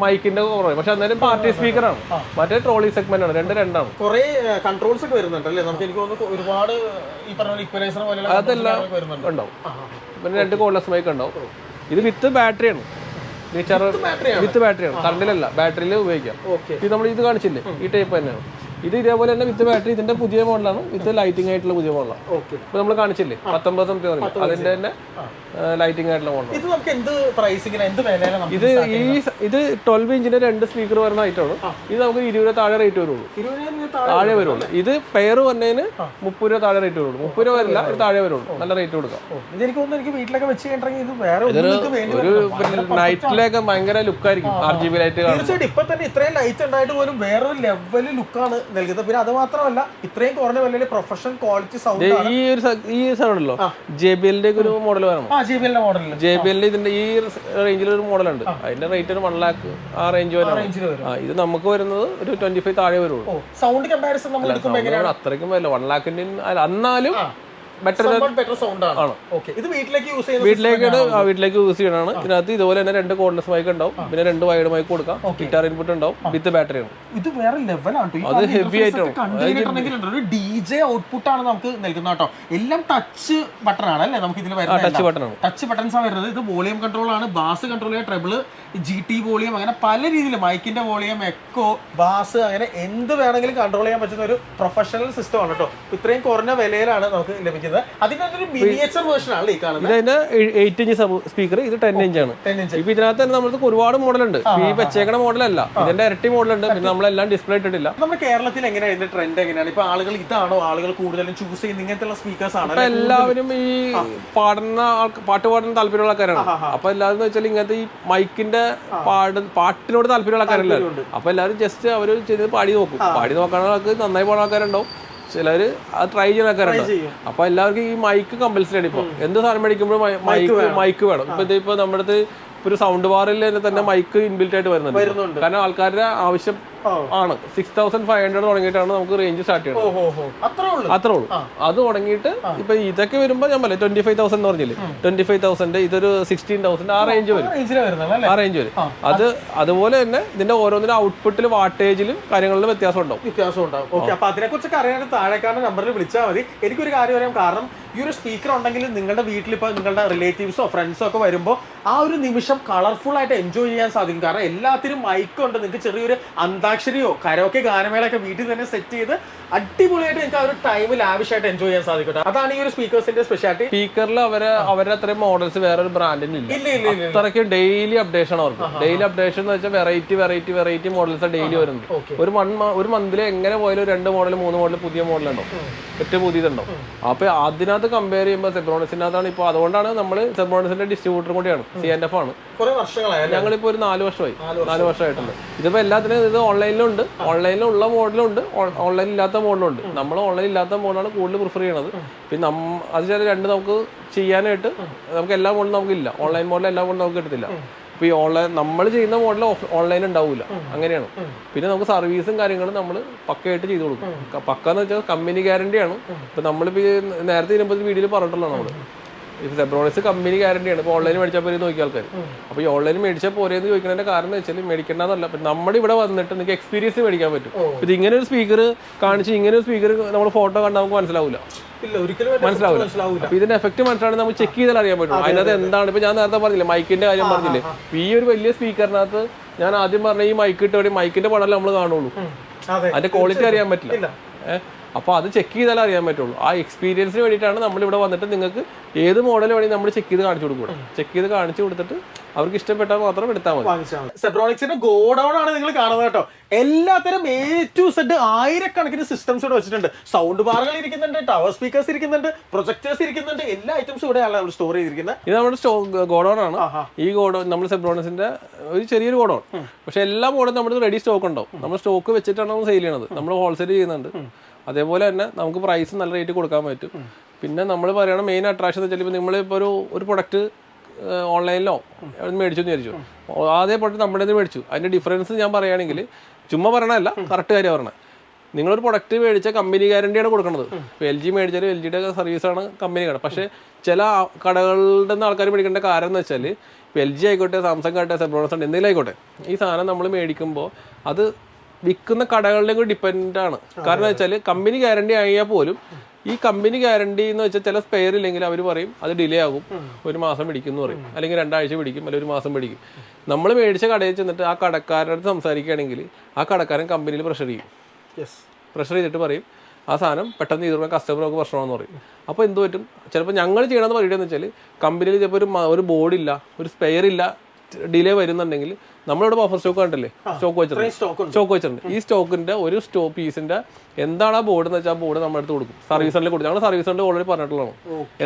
Speaker 2: മൈക്കിന്റെ കുറവ് പക്ഷെ അന്നേരം പാർട്ടി സ്പീക്കറാണ് മറ്റേ ട്രോളി സെഗ്മെന്റ് ആണ്. രണ്ട് രണ്ടാണ്.
Speaker 1: കുറെ കൺട്രോൾസ് ഒക്കെ വരുന്നുണ്ട് അല്ലേ? നമുക്ക് എനിക്ക് തോന്നുന്നു ഒരുപാട് ഈ പറഞ്ഞ ഇക്വലൈസർ പോലെയുള്ള
Speaker 2: അതെല്ലാം ഉണ്ടാവും. പിന്നെ രണ്ട് കോൾലെസ് മൈക്ക് ഉണ്ടാവും. ഇത് വിത്ത് ബാറ്ററിയാണ് ആണ്. വിത്ത് ബാറ്ററിയാണ് കറണ്ടിലല്ല ബാറ്ററിയിൽ ഉപയോഗിക്കാം. ഇത് നമ്മൾ ഇത് കാണിച്ചില്ലേ? ഈ ടൈപ്പ് തന്നെയാണ്. ഇത് ഇതേപോലെ തന്നെ വിത്ത് ബാറ്ററി ഇതിന്റെ പുതിയ മോഡലാണ് വിത്ത് ലൈറ്റിംഗ് ആയിട്ടുള്ള പുതിയ മോഡലാണ്
Speaker 1: ഓക്കെ
Speaker 2: ഇപ്പൊ നമ്മൾ കാണിച്ചില്ലേ? പത്തൊമ്പത് അതിന്റെ തന്നെ ലൈറ്റിംഗ് ആയിട്ടുള്ള മോഡലാണ്
Speaker 1: ഇത്
Speaker 2: ഈ ഇത് ട്വൽവ് ഇഞ്ചിന്റെ രണ്ട് സ്പീക്കർ വരുന്ന ഐറ്റമാണ് ഇത് നമുക്ക് ഇരുപത് രൂപ താഴെ റേറ്റ് വരുള്ളൂ.
Speaker 1: താഴെ
Speaker 2: വരുള്ളൂ. ഇത് പെയർ വന്നതിന് മുപ്പത് രൂപ താഴെ റേറ്റ് വരുള്ളൂ. മുപ്പത് രൂപ വരില്ല താഴെ വരുള്ളൂ. നല്ല റേറ്റ് കൊടുക്കാം.
Speaker 1: വീട്ടിലൊക്കെ വെച്ച്
Speaker 2: ഒരു. നൈറ്റിലൊക്കെ ഭയങ്കര ലുക്കായിരിക്കും ആർ ജി ബി ലൈറ്റ്
Speaker 1: തീർച്ചയായിട്ടും ഇപ്പൊ തന്നെ ഇത്രയും ലൈറ്റ് ഉണ്ടായിട്ട് പോലും വേറൊരു ലെവൽ ലുക്കാണ് നൽകുന്നത്. പിന്നെ അത് മാത്രമല്ല ഇത്രയും കുറഞ്ഞ വിലയിൽ പ്രൊഫഷണൽ ക്വാളിറ്റി സൗണ്ട്
Speaker 2: ഈ ഒരു ഈ സൗണ്ട് ഉണ്ടല്ലോ ജെ ബി എല്ലിന്റെ ഒരു മോഡൽ വരണം
Speaker 1: ആ ജി ബി എല്ലിന്റെ
Speaker 2: ജെ ബി ഇതിന്റെ ഈ റേഞ്ചിൽ ഒരു മോഡൽ ഉണ്ട്. അതിന്റെ റേറ്റ് ഒരു വൺ ലാക്ക് ആ റേഞ്ച്
Speaker 1: വരും
Speaker 2: ഇത് നമുക്ക് വരുന്നത് ഒരു ട്വന്റി ഫൈവ് താഴെ വരുള്ളൂ.
Speaker 1: സൗണ്ട് കമ്പാരിസൺ നമ്മൾ എടുക്കുമ്പോൾ
Speaker 2: അത്രയ്ക്കും വരില്ല വൺ ലാക്കിന്റെ എന്നാലും ബെറ്റർ
Speaker 1: ബെറ്റർ സൗണ്ട് ആണ്. ഇത് വീട്ടിലേക്ക് യൂസ് ചെയ്യുന്ന
Speaker 2: വീട്ടിലേക്ക് വീട്ടിലേക്ക് യൂസ് ചെയ്യണതാണ്. ഇതിനകത്ത് ഇതുപോലെ തന്നെ രണ്ട് കോർഡ്ലെസ് മൈക്ക് ഉണ്ടാവും. പിന്നെ രണ്ട് വൈഡ് മൈക്ക് കൊടുക്കാം. ഗിറ്റാർ ഇൻപുട്ട് ഉണ്ടാവും. വിത്ത് ബാറ്ററി ആണ്.
Speaker 1: ഇത് വേറെ ലെവലാണ്
Speaker 2: അത് ഹെവി ആയിട്ടാണ്.
Speaker 1: ഒരു ഡി ജെ ഔട്ട്പുട്ട് ആണ് നമുക്ക് നൽകുന്നത് കേട്ടോ എല്ലാം ടച്ച് ബട്ടൺ ആണ് അല്ലേ? നമുക്ക് ഇതിൽ
Speaker 2: ടച്ച്
Speaker 1: വരുന്നത്
Speaker 2: ബട്ടൺ ആണ്.
Speaker 1: ടച്ച് ബട്ടൺസ് ആണ് വരുന്നത്. ഇത് വോളിയം കൺട്രോൾ ആണ്. ബാസ് കൺട്രോൾ ചെയ്യുക ട്രബിൾ ജി ടി വോളിയം അങ്ങനെ പല രീതിയിൽ മൈക്കിന്റെ വോളിയം എക്കോ ബാസ് അങ്ങനെ എന്ത് വേണമെങ്കിലും കൺട്രോൾ ചെയ്യാൻ പറ്റുന്ന ഒരു പ്രൊഫഷണൽ സിസ്റ്റം ആണ് കേട്ടോ ഇത്രയും കുറഞ്ഞ വിലയിലാണ് നമുക്ക് ലഭിക്കുന്നത്. അതിന്റെ അതിനൊരു മിനിയേച്ചർ വേർഷൻ ആണ് ഈ കാണുന്നത്?
Speaker 2: ഇത് അതിന്റെ എയ്റ്റ് ഇഞ്ച് സ്പീക്കർ ഇത് ടെൻ ഇഞ്ച് ആണ്. ഇപ്പൊ ഇതിനകത്ത് തന്നെ നമ്മൾക്ക് ഒരുപാട് മോഡൽ ഉണ്ട്. ഈ വെച്ചേക്കണ മോഡലല്ല ഇതിന്റെ ഇരട്ടി മോഡൽ ഉണ്ട്. പിന്നെ നമ്മളെല്ലാം ഡിസ്പ്ലേ ഇട്ടിട്ടില്ല.
Speaker 1: നമ്മുടെ കേരളത്തിൽ എങ്ങനെയാണ് ഇതിന്റെ ട്രെൻഡ് എങ്ങനെയാണ്? ഇപ്പൊ ആളുകൾ ഇതാണോ? ആളുകൾ കൂടുതലും ചൂസ് ചെയ്യുന്ന ഇങ്ങനത്തെ സ്പീക്കേഴ്സ് ആണ്
Speaker 2: എല്ലാവരും ഈ പാടുന്ന പാട്ട് പാടുന്ന താല്പര്യമുള്ള ആൾക്കാരാണ്. അപ്പൊ എല്ലാവരും വെച്ചാൽ ഇങ്ങനത്തെ ഈ മൈക്കിന്റെ പാട് പാട്ടിനോട് താല്പര്യമുള്ള ആൾക്കാരല്ല? അപ്പൊ എല്ലാവരും ജസ്റ്റ് അവർ ചെയ്ത് പാടി നോക്കും. പാടി നോക്കാനുള്ള ആൾക്ക് നന്നായി പാടുന്ന ആൾക്കാരുണ്ടാവും. ചിലര് അത് ട്രൈ ചെയ്യുന്ന
Speaker 1: ആൾക്കാരുണ്ട്.
Speaker 2: അപ്പൊ എല്ലാവർക്കും ഈ മൈക്ക് കമ്പൽസറി ആണ് ഇപ്പൊ എന്ത് സാധനം മേടിക്കുമ്പോഴും മൈക്ക് മൈക്ക് വേണം ഇപ്പൊ ഇതിപ്പോ നമ്മുടെ അടുത്ത് ഒരു സൗണ്ട് ബാറിൽ തന്നെ മൈക്ക് ഇൻബിൽറ്റ് ആയിട്ട് വരുന്നുണ്ട്. കാരണം ആൾക്കാരുടെ ആവശ്യം. ആണ്. സിക്സ് തൗസൻഡ് ഫൈവ് ഹൺഡ്രഡ് തുടങ്ങിയിട്ടാണ് നമുക്ക് റേഞ്ച് സ്റ്റാർട്ട് ചെയ്യുന്നത്
Speaker 1: അത്രേ ഉള്ളൂ?
Speaker 2: അത്രേ ഉള്ളൂ. അത് തുടങ്ങിയിട്ട് ഇപ്പൊ ഇതൊക്കെ വരുമ്പോ ഞാൻ പറയാം ട്വന്റി ഫൈവ് തൗസൻഡ് എന്ന് പറഞ്ഞില്ലേ? ട്വന്റി ഫൈവ് തൗസൻഡ് ഇതൊരു സിക്സ്റ്റീൻ തൗസൻഡ് ആ റേഞ്ച് വരും. ആ റേഞ്ച് വരും. അത് അതുപോലെ തന്നെ ഇതിന്റെ ഓരോന്നിന്റെ ഔട്ട്പുട്ടിൽ വാട്ടേജിലും കാര്യങ്ങളിലും വ്യത്യാസം ഉണ്ടാവും.
Speaker 1: വ്യത്യാസം ഉണ്ടാവും. ഓക്കെ അപ്പൊ അതിനെ കുറിച്ച് അറിയാൻ താഴെക്കാരുടെ നമ്പറിൽ വിളിച്ചാൽ മതി. എനിക്കൊരു കാര്യം പറയാം കാരണം ഈ ഒരു സ്പീക്കർ ഉണ്ടെങ്കിൽ നിങ്ങളുടെ വീട്ടിൽ ഇപ്പോൾ നിങ്ങളുടെ റിലേറ്റീവ്സോ ഫ്രണ്ട്സോ ഒക്കെ വരുമ്പോൾ ആ ഒരു നിമിഷം കളർഫുൾ ആയിട്ട് എൻജോയ് ചെയ്യാൻ സാധിക്കും. കാരണം എല്ലാത്തിനും മൈക്കുണ്ട് നിങ്ങൾക്ക് ചെറിയൊരു അന്താക്ഷരിയോ കരോക്കെ ഗാനമേളൊക്കെ വീട്ടിൽ തന്നെ സെറ്റ് ചെയ്ത് അടിപൊളിയായിട്ട് എനിക്ക് ആ ഒരു ടൈം ലാവിഷായിട്ട് എൻജോയ് ചെയ്യാൻ സാധിക്കും അതാണ് ഈ ഒരു സ്പീക്കേഴ്സിന്റെ സ്പെഷ്യാലിറ്റി
Speaker 2: സ്പീക്കറിൽ അവരെ അവരുടെ അത്രയും മോഡൽസ് വേറെ ഒരു ബ്രാൻഡിന് ഇല്ല.
Speaker 1: ഇല്ല ഇല്ല
Speaker 2: അത്രയ്ക്ക് ഡെയിലി അപ്ഡേഷൻ ആണ് അവർക്ക്. ഡെയിലി അപ്ഡേഷൻ എന്ന് വെച്ചാൽ variety variety variety models daily വരുന്നത്. ഒരു വൺ ഒരു മന്തിൽ എങ്ങനെ പോയാലും രണ്ട് മോഡൽ മൂന്ന് മോഡൽ പുതിയ മോഡൽ ഉണ്ടോ ഏറ്റവും പുതിയതുണ്ടോ അപ്പൊ അതിനകത്ത് കമ്പയർ ചെയ്യുമ്പോൾ സെബ്രോണിസിനകത്താണ് ഇപ്പോൾ അതുകൊണ്ടാണ് നമ്മൾ സെബ്രോണിസിന്റെ ഡിസ്ട്രിബ്യൂട്ടർ കൂടിയാണ് സി എൻ എഫ് ആണ്. ഞങ്ങളിപ്പോ ഒരു നാല് വർഷമായി. നാല് വർഷമായിട്ടുണ്ട്. ഇതിപ്പോ എല്ലാത്തിനും ഇത് ഓൺലൈനിലുണ്ട് ഓൺലൈനിലുള്ള മോഡലുണ്ട് ഓൺലൈൻ ഇല്ലാത്ത മോഡലുണ്ട് നമ്മൾ ഓൺലൈൻ ഇല്ലാത്ത മോഡലാണ് കൂടുതൽ പ്രിഫർ ചെയ്യണത്. പിന്നെ നമ്മ അത് ചില രണ്ട് നമുക്ക് ചെയ്യാനായിട്ട് നമുക്ക് എല്ലാ മോഡലും നമുക്കില്ല. ഓൺലൈൻ മോഡൽ എല്ലാ മോഡലും നമുക്ക് കിട്ടത്തില്ല. അപ്പോൾ ഈ ഓൺലൈൻ നമ്മൾ ചെയ്യുന്ന മോഡൽ ഓൺലൈൻ ഉണ്ടാവില്ല അങ്ങനെയാണ്. പിന്നെ നമുക്ക് സർവീസും കാര്യങ്ങളും നമ്മൾ പക്കയായിട്ട് ചെയ്തു കൊടുക്കും. പക്ക എന്ന് വെച്ചാൽ കമ്പനി ഗ്യാരണ്ടിയാണ് ഇപ്പൊ നമ്മളിപ്പോ നേരത്തെ ഇരുമ്പോൾ വീഡിയോയിൽ പറഞ്ഞിട്ടുള്ളതാണ് നമ്മൾ. ഇത് സെബ്രോണിക്സ് കമ്പനി ഗ്യാരണ്ടിയാണ് ഇപ്പോൾ ഓൺലൈൻ മേടിച്ചാൽ പോലും നോക്കിയ ആൾക്കാർ അപ്പോൾ ഈ ഓൺലൈൻ മേടിച്ചാൽ പോരെന്ന് ചോദിക്കുന്നതിന്റെ കാരണം എന്ന് വെച്ചാൽ മേടിക്കേണ്ടതല്ല അപ്പം നമ്മുടെ ഇവിടെ വന്നിട്ട് നിങ്ങൾക്ക് എക്സ്പീരിയൻസ് മേടിക്കാൻ പറ്റും. ഇത് ഇങ്ങനെ ഒരു സ്പീക്കർ കാണിച്ച് ഇങ്ങനെ ഒരു സ്പീക്കർ നമ്മൾ ഫോട്ടോ കണ്ടാൽ നമുക്ക് മനസ്സിലാവില്ല മനസ്സിലാവില്ല അപ്പൊ ഇതിന്റെ എഫക്ട് മനസ്സിലാണ് നമ്മൾ ചെക്ക് ചെയ്താൽ അറിയാൻ പറ്റും അതിനകത്ത് എന്താണ്? ഇപ്പൊ ഞാൻ നേരത്തെ പറഞ്ഞില്ലേ മൈക്കിന്റെ കാര്യം പറഞ്ഞില്ലേ? ഈ ഒരു വലിയ സ്പീക്കറിനകത്ത് ഞാൻ ആദ്യം പറഞ്ഞ ഈ മൈക്ക് ഇട്ട് മൈക്കിന്റെ പടം നമ്മൾ കാണുള്ളൂ.
Speaker 1: അതെ.
Speaker 2: അതിന്റെ ക്വാളിറ്റി അറിയാൻ പറ്റില്ല.
Speaker 1: ഇല്ല.
Speaker 2: ഏഹ് അപ്പൊ അത് ചെക്ക് ചെയ്താലേ അറിയാൻ പറ്റുള്ളൂ. ആ എക്സ്പീരിയൻസിന് വേണ്ടിയിട്ടാണ് നമ്മൾ ഇവിടെ വന്നിട്ട് നിങ്ങൾക്ക് ഏത് മോഡൽ വേണമെങ്കിൽ നമ്മൾ ചെക്ക് ചെയ്ത് കാണിച്ചു കൊടുക്കണം ചെക്ക് ചെയ്ത് കാണിച്ചു കൊടുത്തിട്ട് അവർക്ക് ഇഷ്ടപ്പെട്ടാൽ മാത്രം എടുത്താൽ മതി.
Speaker 1: സെപ്രോണിക്സിന്റെ സെബ്രോണിക്സിന്റെ ഗോഡൌൺ ആണ് നിങ്ങൾ കാണുന്നത് കേട്ടോ. എല്ലാത്തരം എ ടു സെഡ് ആയിരക്കണക്കിന് സിസ്റ്റംസ് ഇവിടെ വെച്ചിട്ടുണ്ട്. സൗണ്ട് ബാറുകൾ ഇരിക്കുന്നുണ്ട് ടവർ സ്പീക്കേഴ്സ് ഇരിക്കുന്നുണ്ട് പ്രൊജക്ടേഴ്സ് ഇരിക്കുന്നുണ്ട് എല്ലാ ഐറ്റംസും ഇവിടെയാണ് നമ്മൾ സ്റ്റോർ ചെയ്തിരിക്കുന്നത്
Speaker 2: ഇത് നമ്മുടെ സ്റ്റോ ഗോഡൗൺ ആണ്. ഈ ഗോഡൗൺ നമ്മൾ സെബ്രോണിക്സിന്റെ ഒരു ചെറിയൊരു ഗോഡൗൺ പക്ഷെ എല്ലാ മോഡലും നമ്മുടെ റെഡി സ്റ്റോക്ക് ഉണ്ടാവും. നമ്മൾ സ്റ്റോക്ക് വെച്ചിട്ടാണ് നമ്മൾ സെയിൽ ചെയ്യുന്നത് നമ്മൾ ഹോൾസെയിൽ ചെയ്യുന്നുണ്ട്. അതേപോലെ തന്നെ നമുക്ക് പ്രൈസ് നല്ല റേറ്റ് കൊടുക്കാൻ പറ്റും. പിന്നെ നമ്മൾ പറയണ മെയിൻ അട്രാക്ഷൻ എന്ന് വെച്ചാൽ ഇപ്പോൾ നമ്മളിപ്പോൾ ഒരു ഒരു പ്രൊഡക്റ്റ് ഓൺലൈനിലോ മേടിച്ചു എന്ന് വിചാരിച്ചു. അതേ പ്രൊഡക്റ്റ് നമ്മുടെ നിന്ന് മേടിച്ചു. അതിന്റെ ഡിഫറൻസ് ഞാൻ പറയുകയാണെങ്കിൽ ചുമ്മാ പറയണല്ല കറക്റ്റ് കാര്യം പറയണം. നിങ്ങളൊരു പ്രൊഡക്റ്റ് മേടിച്ച കമ്പനി ഗ്യാരണ്ടിയാണ് കൊടുക്കുന്നത് ഇപ്പോൾ എൽ ജി മേടിച്ചാലും എൽ ജിയുടെ സർവീസാണ് കമ്പനി കട പക്ഷേ ചില കടകളുടെ നിന്ന് ആൾക്കാർ മേടിക്കേണ്ട കാരണം എന്ന് വെച്ചാൽ ഇപ്പോൾ എൽ ജി ആയിക്കോട്ടെ സാംസങ് ആയിട്ടെ സെബ്രോണസ് ഉണ്ട് എന്തെങ്കിലും ആയിക്കോട്ടെ ഈ സാധനം നമ്മൾ മേടിക്കുമ്പോൾ അത് വിൽക്കുന്ന കടകളിലേക്ക് കൂടി ഡിപ്പെൻഡ് ആണ്. കാരണം എന്ന് വെച്ചാൽ കമ്പനി ഗ്യാരണ്ടി ആയാൽ പോലും ഈ കമ്പനി ഗ്യാരണ്ടി എന്ന് വെച്ചാൽ ചില സ്പെയർ ഇല്ലെങ്കിൽ അവർ പറയും അത് ഡിലേ ആകും. ഒരു മാസം പിടിക്കും എന്ന് പറയും. അല്ലെങ്കിൽ രണ്ടാഴ്ച പിടിക്കും അല്ലെങ്കിൽ ഒരു മാസം പിടിക്കും. നമ്മൾ മേടിച്ച കടയിൽ ചെന്നിട്ട് ആ കടക്കാരുടെ അടുത്ത് സംസാരിക്കുകയാണെങ്കിൽ ആ കടക്കാരൻ കമ്പനിയിൽ പ്രഷർ ചെയ്യും. പ്രഷർ ചെയ്തിട്ട് പറയും ആ സാധനം പെട്ടെന്ന് ചെയ്ത് കസ്റ്റമർക്ക് പ്രശ്നമാണെന്ന് പറയും. അപ്പോൾ എന്ത് പറ്റും? ചിലപ്പോൾ ഞങ്ങൾ ചെയ്യണമെന്ന് പറയുന്നത് വെച്ചാൽ കമ്പനിയിൽ ചിലപ്പോൾ ഒരു ഒരു ബോർഡില്ല ഒരു സ്പെയർ ഇല്ല ഡിലേ വരുന്നുണ്ടെങ്കിൽ നമ്മളിവിടെ ഓഫർ സ്റ്റോക്ക് കണ്ടില്ലേ? സ്റ്റോക്ക് വെച്ചിട്ടുണ്ട്.
Speaker 1: സ്റ്റോക്ക്
Speaker 2: വെച്ചിട്ടുണ്ട്. ഈ സ്റ്റോക്കിന്റെ ഒരു സ്റ്റോ പീസിന്റെ എന്താണ് ആ ബോർഡ് എന്ന് വെച്ചാൽ ആ ബോർഡ് നമ്മളെടുത്ത് കൊടുക്കും. സർവീസ് സെന്ററിൽ കൊടുക്കും. ഞങ്ങൾ സർവീസ് സെന്റർ ഓൾറെഡി പറഞ്ഞിട്ടുള്ളതാണ്.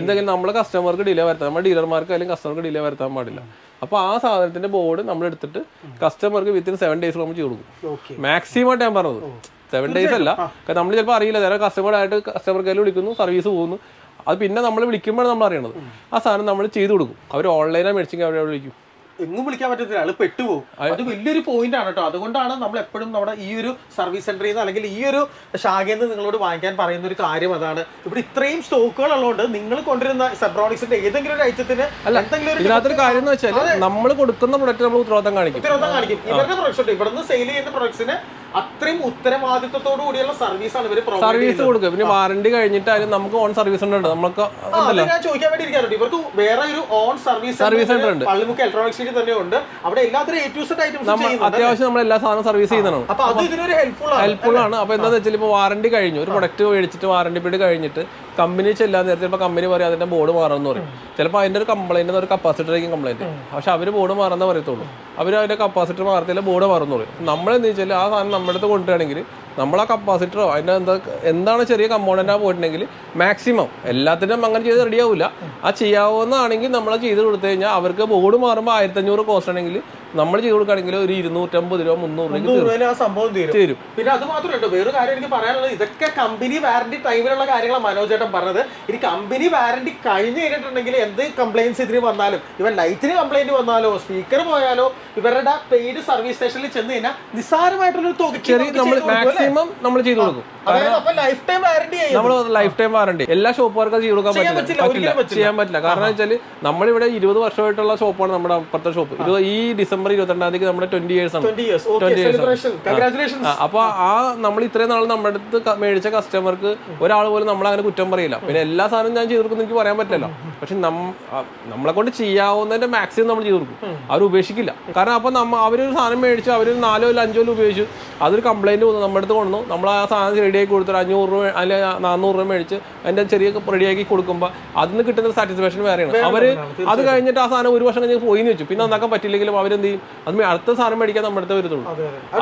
Speaker 2: എന്തെങ്കിലും നമ്മളെ കസ്റ്റമർക്ക് ഡിലേ വരുത്താൻ നമ്മുടെ ഡീലർമാർക്ക് അല്ലെങ്കിൽ കസ്റ്റമർക്ക് ഡിലേ വരുത്താൻ പാടില്ല. അപ്പോൾ ആ സാധനത്തിന്റെ ബോർഡ് നമ്മൾ എടുത്തിട്ട് കസ്റ്റമർക്ക് വിത്തിൻ സെവൻ ഡേയ്സ് നമ്മൾ ചെയ്ത് കൊടുക്കും. മാക്സിമം ആയിട്ട് ഞാൻ പറഞ്ഞത്. സെവൻ ഡേയ്സ് അല്ല. കാരണം നമ്മൾ ചിലപ്പോൾ അറിയില്ല. നേരെ കസ്റ്റമർ ആയിട്ട് കസ്റ്റമർ കയ്യിൽ വിളിക്കുന്നു സർവീസ് പോകുന്നു. അത് പിന്നെ നമ്മൾ വിളിക്കുമ്പോഴാണ് നമ്മൾ അറിയണത്. ആ സാധനം നമ്മൾ ചെയ്തു കൊടുക്കും. അവർ ഓൺലൈനായി മേടിച്ചെങ്കിൽ അവരെ വിളിക്കും.
Speaker 1: എങ്ങും വിളിക്കാൻ പറ്റത്തില്ല. ആൾ പെട്ടുപോകും. അത്. വലിയൊരു പോയിന്റ് ആണ് കേട്ടോ അതുകൊണ്ടാണ് നമ്മൾ എപ്പോഴും നമ്മുടെ ഈ ഒരു സർവീസ് സെന്ററിൽ നിന്ന് അല്ലെങ്കിൽ ഈ ഒരു ശാഖയിൽ നിന്ന് നിങ്ങളോട് വാങ്ങിക്കാൻ പറയുന്ന ഒരു കാര്യം അതാണ്. ഇവിടെ ഇത്രയും സ്റ്റോക്കുകൾ ഉള്ളതുകൊണ്ട് നിങ്ങൾ കൊണ്ടുവരുന്ന സെബ്രോണിക്സിന്റെ ഏതെങ്കിലും ഒരു ഐറ്റത്തിന് എന്തെങ്കിലും ഒരു
Speaker 2: ഇതിനകത്തൊരു കാര്യം എന്ന് വെച്ചാൽ നമ്മൾ കൊടുക്കുന്ന പ്രൊഡക്റ്റ് നമ്മൾ ഉത്തരവാദിത്തം കാണിക്കും.
Speaker 1: ഉത്തരവാദിത്തം കാണിക്കും. ഇവരുടെ പ്രൊഡക്ട്സ് ഇവിടെ നിന്ന് സെയിൽ ചെയ്യുന്ന പ്രൊഡക്ട്സിന് അത്രയും ഉത്തരവാദിത്വത്തോടു കൂടിയുള്ള സർവീസ് ആണ് ഇവർ
Speaker 2: സർവീസ് കൊടുക്കുക പിന്നെ വാറണ്ടി കഴിഞ്ഞിട്ടായാലും നമുക്ക് ഓൺ സർവീസ് ഉണ്ട്. നമുക്ക്
Speaker 1: ഞാൻ ചോദിക്കാൻ വേണ്ടി ഇരിക്കാറുണ്ട്. ഇവർക്ക് വേറെ ഒരു ഓൺ സർവീസ്
Speaker 2: സർവീസ് ഉണ്ട്.
Speaker 1: പള്ളിമുക്ക് ഇലക്ട്രോണിക് സിറ്റി തന്നെ ഉണ്ട്. അവിടെ എല്ലാത്തരം എ ടു സെറ്റ് ഐറ്റംസ്
Speaker 2: അത്യാവശ്യം നമ്മൾ എല്ലാ സാധനവും സർവീസ് ചെയ്യുന്നതാണ്
Speaker 1: അപ്പൊ അത് ഇതിനൊരു ഹെൽപ്ഫുൾ ആണ്
Speaker 2: ഹെൽപ്ഫുൾ ആണ്. അപ്പോൾ എന്താണെന്ന് വെച്ചാൽ ഇപ്പോൾ വാറണ്ടി കഴിഞ്ഞു. ഒരു പ്രൊഡക്റ്റ് മേടിച്ചിട്ട് വാറണ്ടി പീരീഡ് കഴിഞ്ഞിട്ട് കമ്പനി ചെല്ലാൻ നേരത്തെ ചിലപ്പോൾ കമ്പനി പറയും അതിന്റെ ബോർഡ് മാറണമെന്ന് പറയും. ചിലപ്പോൾ അതിന്റെ ഒരു കംപ്ലൈന്റ് ഒരു കപ്പാസിറ്റർ ആയിരിക്കും കംപ്ലൈന്റ് പക്ഷെ അവർ ബോർഡ് മാറുന്ന പറയത്തുള്ളൂ. അവർ അതിന്റെ കപ്പാസിറ്റർ മാറത്തില്ല ബോർഡ് മാറുന്നു പറയും. നമ്മളെന്ന് വെച്ചാൽ ആ സാധനം നമ്മുടെ അടുത്ത് കൊണ്ടുവരികയാണെങ്കിൽ നമ്മൾ ആ കപ്പാസിറ്ററോ അതിന്റെ എന്താ എന്താണ് ചെറിയ കമ്പോണന്റാ പോയിട്ടുണ്ടെങ്കിൽ മാക്സിമം എല്ലാത്തിനും അങ്ങനെ ചെയ്ത് റെഡി ആവില്ല ആ ചെയ്യാവുന്നതാണെങ്കിൽ നമ്മൾ ചെയ്ത് കൊടുത്തു കഴിഞ്ഞാൽ അവർക്ക് ബോർഡ് മാറുമ്പോൾ ആയിരത്തഞ്ഞൂറ് കോസ്റ്റ് ആണെങ്കിൽ നമ്മൾ ചെയ്ത് കൊടുക്കുകയാണെങ്കിൽ ഒരു ഇരുന്നൂറ്റമ്പത് രൂപ മുന്നൂറ്
Speaker 1: ആ സംഭവം തീരും. പിന്നെ അത് മാത്രമല്ല വേറെ കാര്യം എനിക്ക് പറയാനുള്ളത് ഇതൊക്കെ കമ്പനി വാറന്റി ടൈമിലുള്ള കാര്യങ്ങളാണ് മനോജ് ചേട്ടൻ പറഞ്ഞത്. ഇനി കമ്പനി വാറന്റി കഴിഞ്ഞ് കഴിഞ്ഞിട്ടുണ്ടെങ്കിൽ എന്ത് കംപ്ലൈൻസ് ഇതിന് വന്നാലും ഇവൻ ലൈറ്റിന് കംപ്ലൈന്റ് വന്നാലോ സ്പീക്കർ പോയാലോ ഇവരുടെ പെയ്ഡ് സർവീസ് സ്റ്റേഷനിൽ ചെന്ന് കഴിഞ്ഞാൽ നിസ്സാരമായിട്ടുള്ള തുക
Speaker 2: മാക്സിമം നമ്മൾ ചെയ്ത് കൊടുക്കും.
Speaker 1: അതായത് ലൈഫ് ടൈം വാറണ്ടി ചെയ്യും
Speaker 2: നമ്മൾ ലൈഫ് ടൈം വാറണ്ടി എല്ലാ ഷോപ്പുകാർക്കും ചെയ്തു കൊടുക്കാൻ പറ്റില്ല. ചെയ്യാൻ പറ്റില്ല. കാരണം വെച്ചാൽ നമ്മളിവിടെ ഇരുപത് വർഷമായിട്ടുള്ള ഷോപ്പാണ് നമ്മുടെ അപ്പുറത്തെ ഷോപ്പ്. ഈ ഡിസംബർ ഇരുപത്തിരണ്ടാം തീയതി നമ്മുടെ ട്വന്റി ഇയേഴ്സ് ആണ്.
Speaker 1: ട്വന്റി ഇയേഴ്സ് ഓക്കെ
Speaker 2: 20 years ആണ്.
Speaker 1: സെലിബ്രേഷൻ കൺഗ്രാറ്റുലേഷൻ
Speaker 2: ആ, അപ്പൊ ആ നമ്മൾ ഇത്രയും നാൾ നമ്മുടെ അടുത്ത് മേടിച്ച കസ്റ്റമർക്ക് ഒരാൾ പോലും നമ്മൾ അങ്ങനെ കുറ്റം പറയില്ല. പിന്നെ എല്ലാ സാധനവും ഞാൻ ചെയ്തു കൊടുക്കുന്നു എനിക്ക് പറയാൻ പറ്റില്ല പക്ഷെ നമ്മളെ കൊണ്ട് ചെയ്യാവുന്നതിന്റെ മാക്സിമം നമ്മൾ ചെയ്ത് കൊടുക്കും. അവർ ഉപേക്ഷിക്കില്ല. കാരണം അപ്പൊ നമ്മ അവരൊരു സാധനം മേടിച്ചു അവരൊരു നാലോ ഇല്ല അഞ്ചോ ഉപയോഗിച്ചു അതൊരു കംപ്ലൈന്റ് വന്നു നമ്മുടെ അടുത്ത് കൊണ്ടു നമ്മൾ ആ സാധനം റെഡിയാക്കി കൊടുത്തു അഞ്ഞൂറ് രൂപ അല്ലെ നാനൂറ് രൂപ മേടിച്ച് അതിന്റെ ചെറിയ റെഡിയാക്കി കൊടുക്കുമ്പോൾ അതിന് കിട്ടുന്ന സാറ്റിസ്ഫാക്ഷൻ വേറെയാണ്. അവർ അത് കഴിഞ്ഞിട്ട് ആ സാധനം ഒരു വർഷം കഴിഞ്ഞ് പോയിന്ന് വെച്ചു. പിന്നെ നന്നാക്കാൻ പറ്റില്ലെങ്കിലും അവരെന്ത് ചെയ്യും? അത് അടുത്ത സാധനം മേടിക്കാൻ നമ്മുടെ അടുത്ത് വരുത്തുള്ളൂ.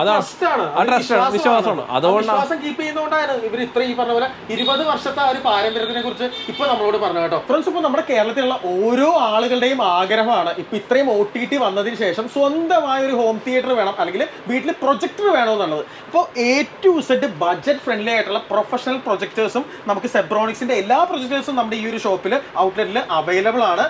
Speaker 2: അതാണ്.
Speaker 1: ട്രസ്റ്റ് ആണ്.
Speaker 2: ആ trust ആണ്, വിശ്വാസമാണ്. അതുകൊണ്ടാണ്
Speaker 1: വിശ്വാസം കീപ്പ് ചെയ്യുന്നതുകൊണ്ടാണ്. ഇവർ ഇത്ര ഈ പറഞ്ഞ പോലെ ഇരുപത് വർഷത്തെ ആ ഒരു പാരമ്പര്യത്തിനെ കുറിച്ച് ഇപ്പൊ നമ്മളോട് പറഞ്ഞു കേട്ടോ. ഫ്രണ്ട്സ് ഇപ്പൊ നമ്മുടെ കേരളത്തിലുള്ള ഓരോ ആളുകളുടെയും ആഗ്രഹമാണ്. ഇപ്പൊ ഇത്രയും ഒ ടി ടി വന്നതിന് ശേഷം സ്വന്തമായ ഒരു ഹോം തിയേറ്റർ വേണം അല്ലെങ്കിൽ വീട്ടിൽ പ്രൊജക്ടർ വേണമെന്നുള്ളത് അപ്പോൾ A to Z budget friendly ആയിട്ടുള്ള പ്രൊഫഷണൽ പ്രൊജക്ടേഴ്സും നമുക്ക് സെബ്രോണിക്സിന്റെ എല്ലാ പ്രൊജക്ടേഴ്സും നമ്മുടെ ഈ ഒരു ഷോപ്പിൽ ഔട്ട്ലെറ്റിൽ അവൈലബിൾ ആണ്.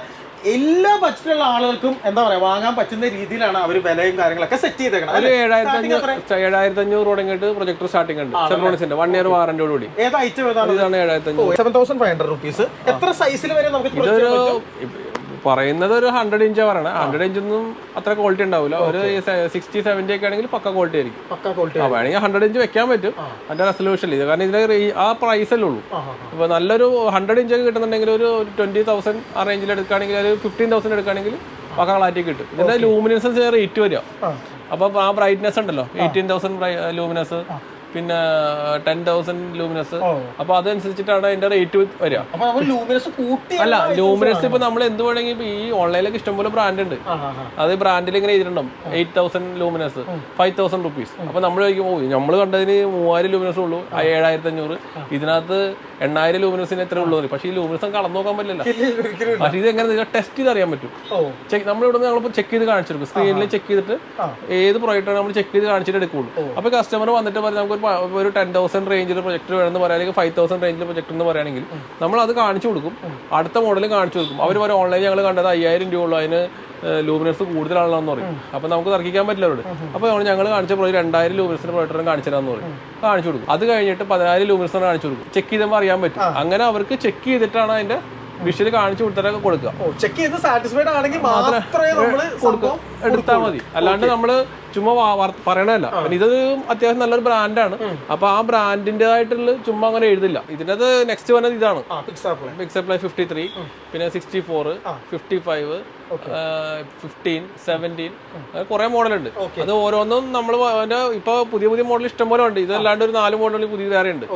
Speaker 1: എല്ലാ ബഡ്ജറ്റിലുള്ള ആളുകൾക്കും എന്താ പറയാ വാങ്ങാൻ പറ്റുന്ന രീതിയിലാണ് അവർ വിലയും കാര്യങ്ങളൊക്കെ സെറ്റ് ചെയ്തേക്കണം?
Speaker 2: ഏഴായിരത്തി അഞ്ഞൂറ് തുടങ്ങിയിട്ട് പ്രൊജക്ടർ സ്റ്റാർട്ടിംഗ് ഉണ്ട്. സെബ്രോണിക്സിന്റെ വൺ ഇയർ വാറന്റിയോട് കൂടി
Speaker 1: ഏത് ഐറ്റം ഏതാണ്?
Speaker 2: ഏഴായിരത്തി അഞ്ഞൂറ്
Speaker 1: seven thousand five hundred rupees എത്ര സൈസിൽ വരെ നമുക്ക് ഇത്
Speaker 2: ഇതൊരു പറയുന്നത് ഒരു ഹൺഡ്രഡ് ഇഞ്ച് പറയണേ ഹൺഡ്രഡ് ഇഞ്ച് ഒന്നും അത്ര ക്വാളിറ്റി ഉണ്ടാവില്ല ഒരു സിക്സ്റ്റി സെവന്റി ഒക്കെ ആണെങ്കിൽ പക്ക ക്വാളിറ്റി ആയിരിക്കും.
Speaker 1: പക്ക ക്വാളിറ്റി
Speaker 2: വേണമെങ്കിൽ ഹൺഡ്രഡ് ഇഞ്ച് വെക്കാൻ പറ്റും. അതിന്റെ റെസൊല്യൂഷൻ ഇത് കാരണം ഇതിന്റെ ആ പ്രൈസ് അല്ലേ ഉള്ളൂ.
Speaker 1: ആ,
Speaker 2: നല്ലൊരു ഹൺഡ്രഡ് ഇഞ്ച് ഒക്കെ കിട്ടുന്നുണ്ടെങ്കിൽ ഒരു ട്വന്റി തൗസൻഡ് ആ റേഞ്ചിൽ എടുക്കുകയാണെങ്കിൽ ഒരു ഫിഫ്റ്റീൻ തൗസൻഡ് എടുക്കുകയാണെങ്കിൽ പക്ക ക്ലാരിറ്റി കിട്ടും. ഇതിന്റെ ലൂമിനൻസ് റേറ്റ് വരിക. അപ്പൊ ആ ബ്രൈറ്റ്നെസ് ഉണ്ടല്ലോ. എയ്റ്റീൻ തൗസൻഡ് ലൂമിനസ് പിന്നെ ടെൻ തൗസൻഡ് ലൂമിനസ്. അപ്പൊ അതനുസരിച്ചിട്ടാണ് അതിന്റെ റേറ്റ് വരിക
Speaker 1: അപ്പൊ നമ്മൾ ലൂമിനസ് കൂട്ടി
Speaker 2: അല്ല ലൂമിനസ് ഇപ്പൊ നമ്മൾ എന്ത് വേണമെങ്കിൽ ഈ ഓൺലൈനിലൊക്കെ ഇഷ്ടംപോലെ ബ്രാൻഡ് ഉണ്ട്. അത് ബ്രാൻഡിൽ ഇങ്ങനെ എഴുതിയിട്ടുണ്ടാവും eight thousand luminous five thousand rupees അപ്പൊ നമ്മൾ ഓ നമ്മൾ കണ്ടതിന് മൂവായിരം ലൂമിനസ് ഉള്ളൂ ഏഴായിരത്തി അഞ്ഞൂറ് ഇതിനകത്ത് എണ്ണായിരം ലൂമിനസിന് എത്ര ഉള്ളൂ? പക്ഷെ ഈ ലൂമിനസ് കടന്നു നോക്കാൻ പറ്റില്ല പക്ഷേ ഇത് എങ്ങനെ ടെസ്റ്റ് ചെയ്ത് അറിയാൻ പറ്റും. ചെക്ക് നമ്മളിവിടെ നമ്മളിപ്പോൾ ചെക്ക് ചെയ്ത് കാണിച്ചെടുക്കും സ്ക്രീനിൽ ചെക്ക് ചെയ്തിട്ട് ഏത് ആണ് നമ്മൾ ചെക്ക് ചെയ്ത് കാണിച്ചിട്ട് എടുക്കുള്ളൂ. അപ്പൊ കസ്റ്റമർ വന്നിട്ട് പറഞ്ഞാൽ നമുക്ക് ഒരു ടെൻ തൗസൻഡ് റേഞ്ചിൽ പ്രൊജക്ടർ വേണമെന്ന് പറയുകയാണെങ്കിൽ ഫൈവ് തൗസൻഡ് റേഞ്ചിൽ പ്രൊജക്ടർ എന്ന് പറയുകയാണെങ്കിൽ നമ്മൾ അത് കാണിച്ചു കൊടുക്കും. അടുത്ത മോഡൽ കാണിച്ചു കൊടുക്കും. അവർ പറയും ഓൺലൈൻ ഞങ്ങൾ കണ്ടത് അയ്യായിരം രൂപ ഉള്ളൂ അതിന് ലൂമിനസ് കൂടുതലാണല്ലോ കൂടുതലാണെന്ന് പറയും. അപ്പോൾ നമുക്ക് തർക്കിക്കാൻ പറ്റില്ല അവരോട്. അപ്പോൾ ഞങ്ങൾ കാണിച്ച പ്രോജക്റ്റ് രണ്ടായിരം ലൂമിനസിന്റെ പ്രൊജക്ടറും കാണിച്ചു തരാമെന്ന് പറയും. കാണിച്ചു കൊടുക്കും. അത് കഴിഞ്ഞിട്ട് പതിനായിരം ലൂമിനസ് കാണിച്ചു കൊടുക്കും. ചെക്ക് ചെയ്തപ്പോൾ അറിയാൻ പറ്റും. അങ്ങനെ അവർക്ക് ചെക്ക് ചെയ്തിട്ടാണ് അതിന്റെ വിഷ്വൽ കാണിച്ചു കൊടുത്തിട്ടൊക്കെ കൊടുക്കുക.
Speaker 1: ചെക്ക് ചെയ്ത് സാറ്റിസ്ഫൈഡ് ആണെങ്കിൽ മാത്രമേ നമ്മൾ കൊടുക്കും
Speaker 2: എടുത്താൽ മതി. അല്ലാണ്ട് നമ്മൾ ചുമ്മാ പറയണല്ല പിന്നെ ഇത് അത്യാവശ്യം നല്ലൊരു ബ്രാൻഡാണ് അപ്പൊ ആ ബ്രാൻഡിന്റേതായിട്ടുള്ള ചുമ്മാ അങ്ങനെ എഴുതില്ല. ഇതിനകത്ത് നെക്സ്റ്റ് വന്നത് ഇതാണ്. പിക്സപ്ലൈ ഫിഫ്റ്റി ത്രീ പിന്നെ sixty four fifty five fifteen seventeen കുറെ മോഡലുണ്ട്. അത് ഓരോന്നും നമ്മൾ ഇപ്പൊ പുതിയ പുതിയ മോഡൽ ഇഷ്ടംപോലെ ഉണ്ട്. ഇതല്ലാണ്ട് ഒരു നാല് മോഡൽ പുതിയ വേറെ ഉണ്ട്.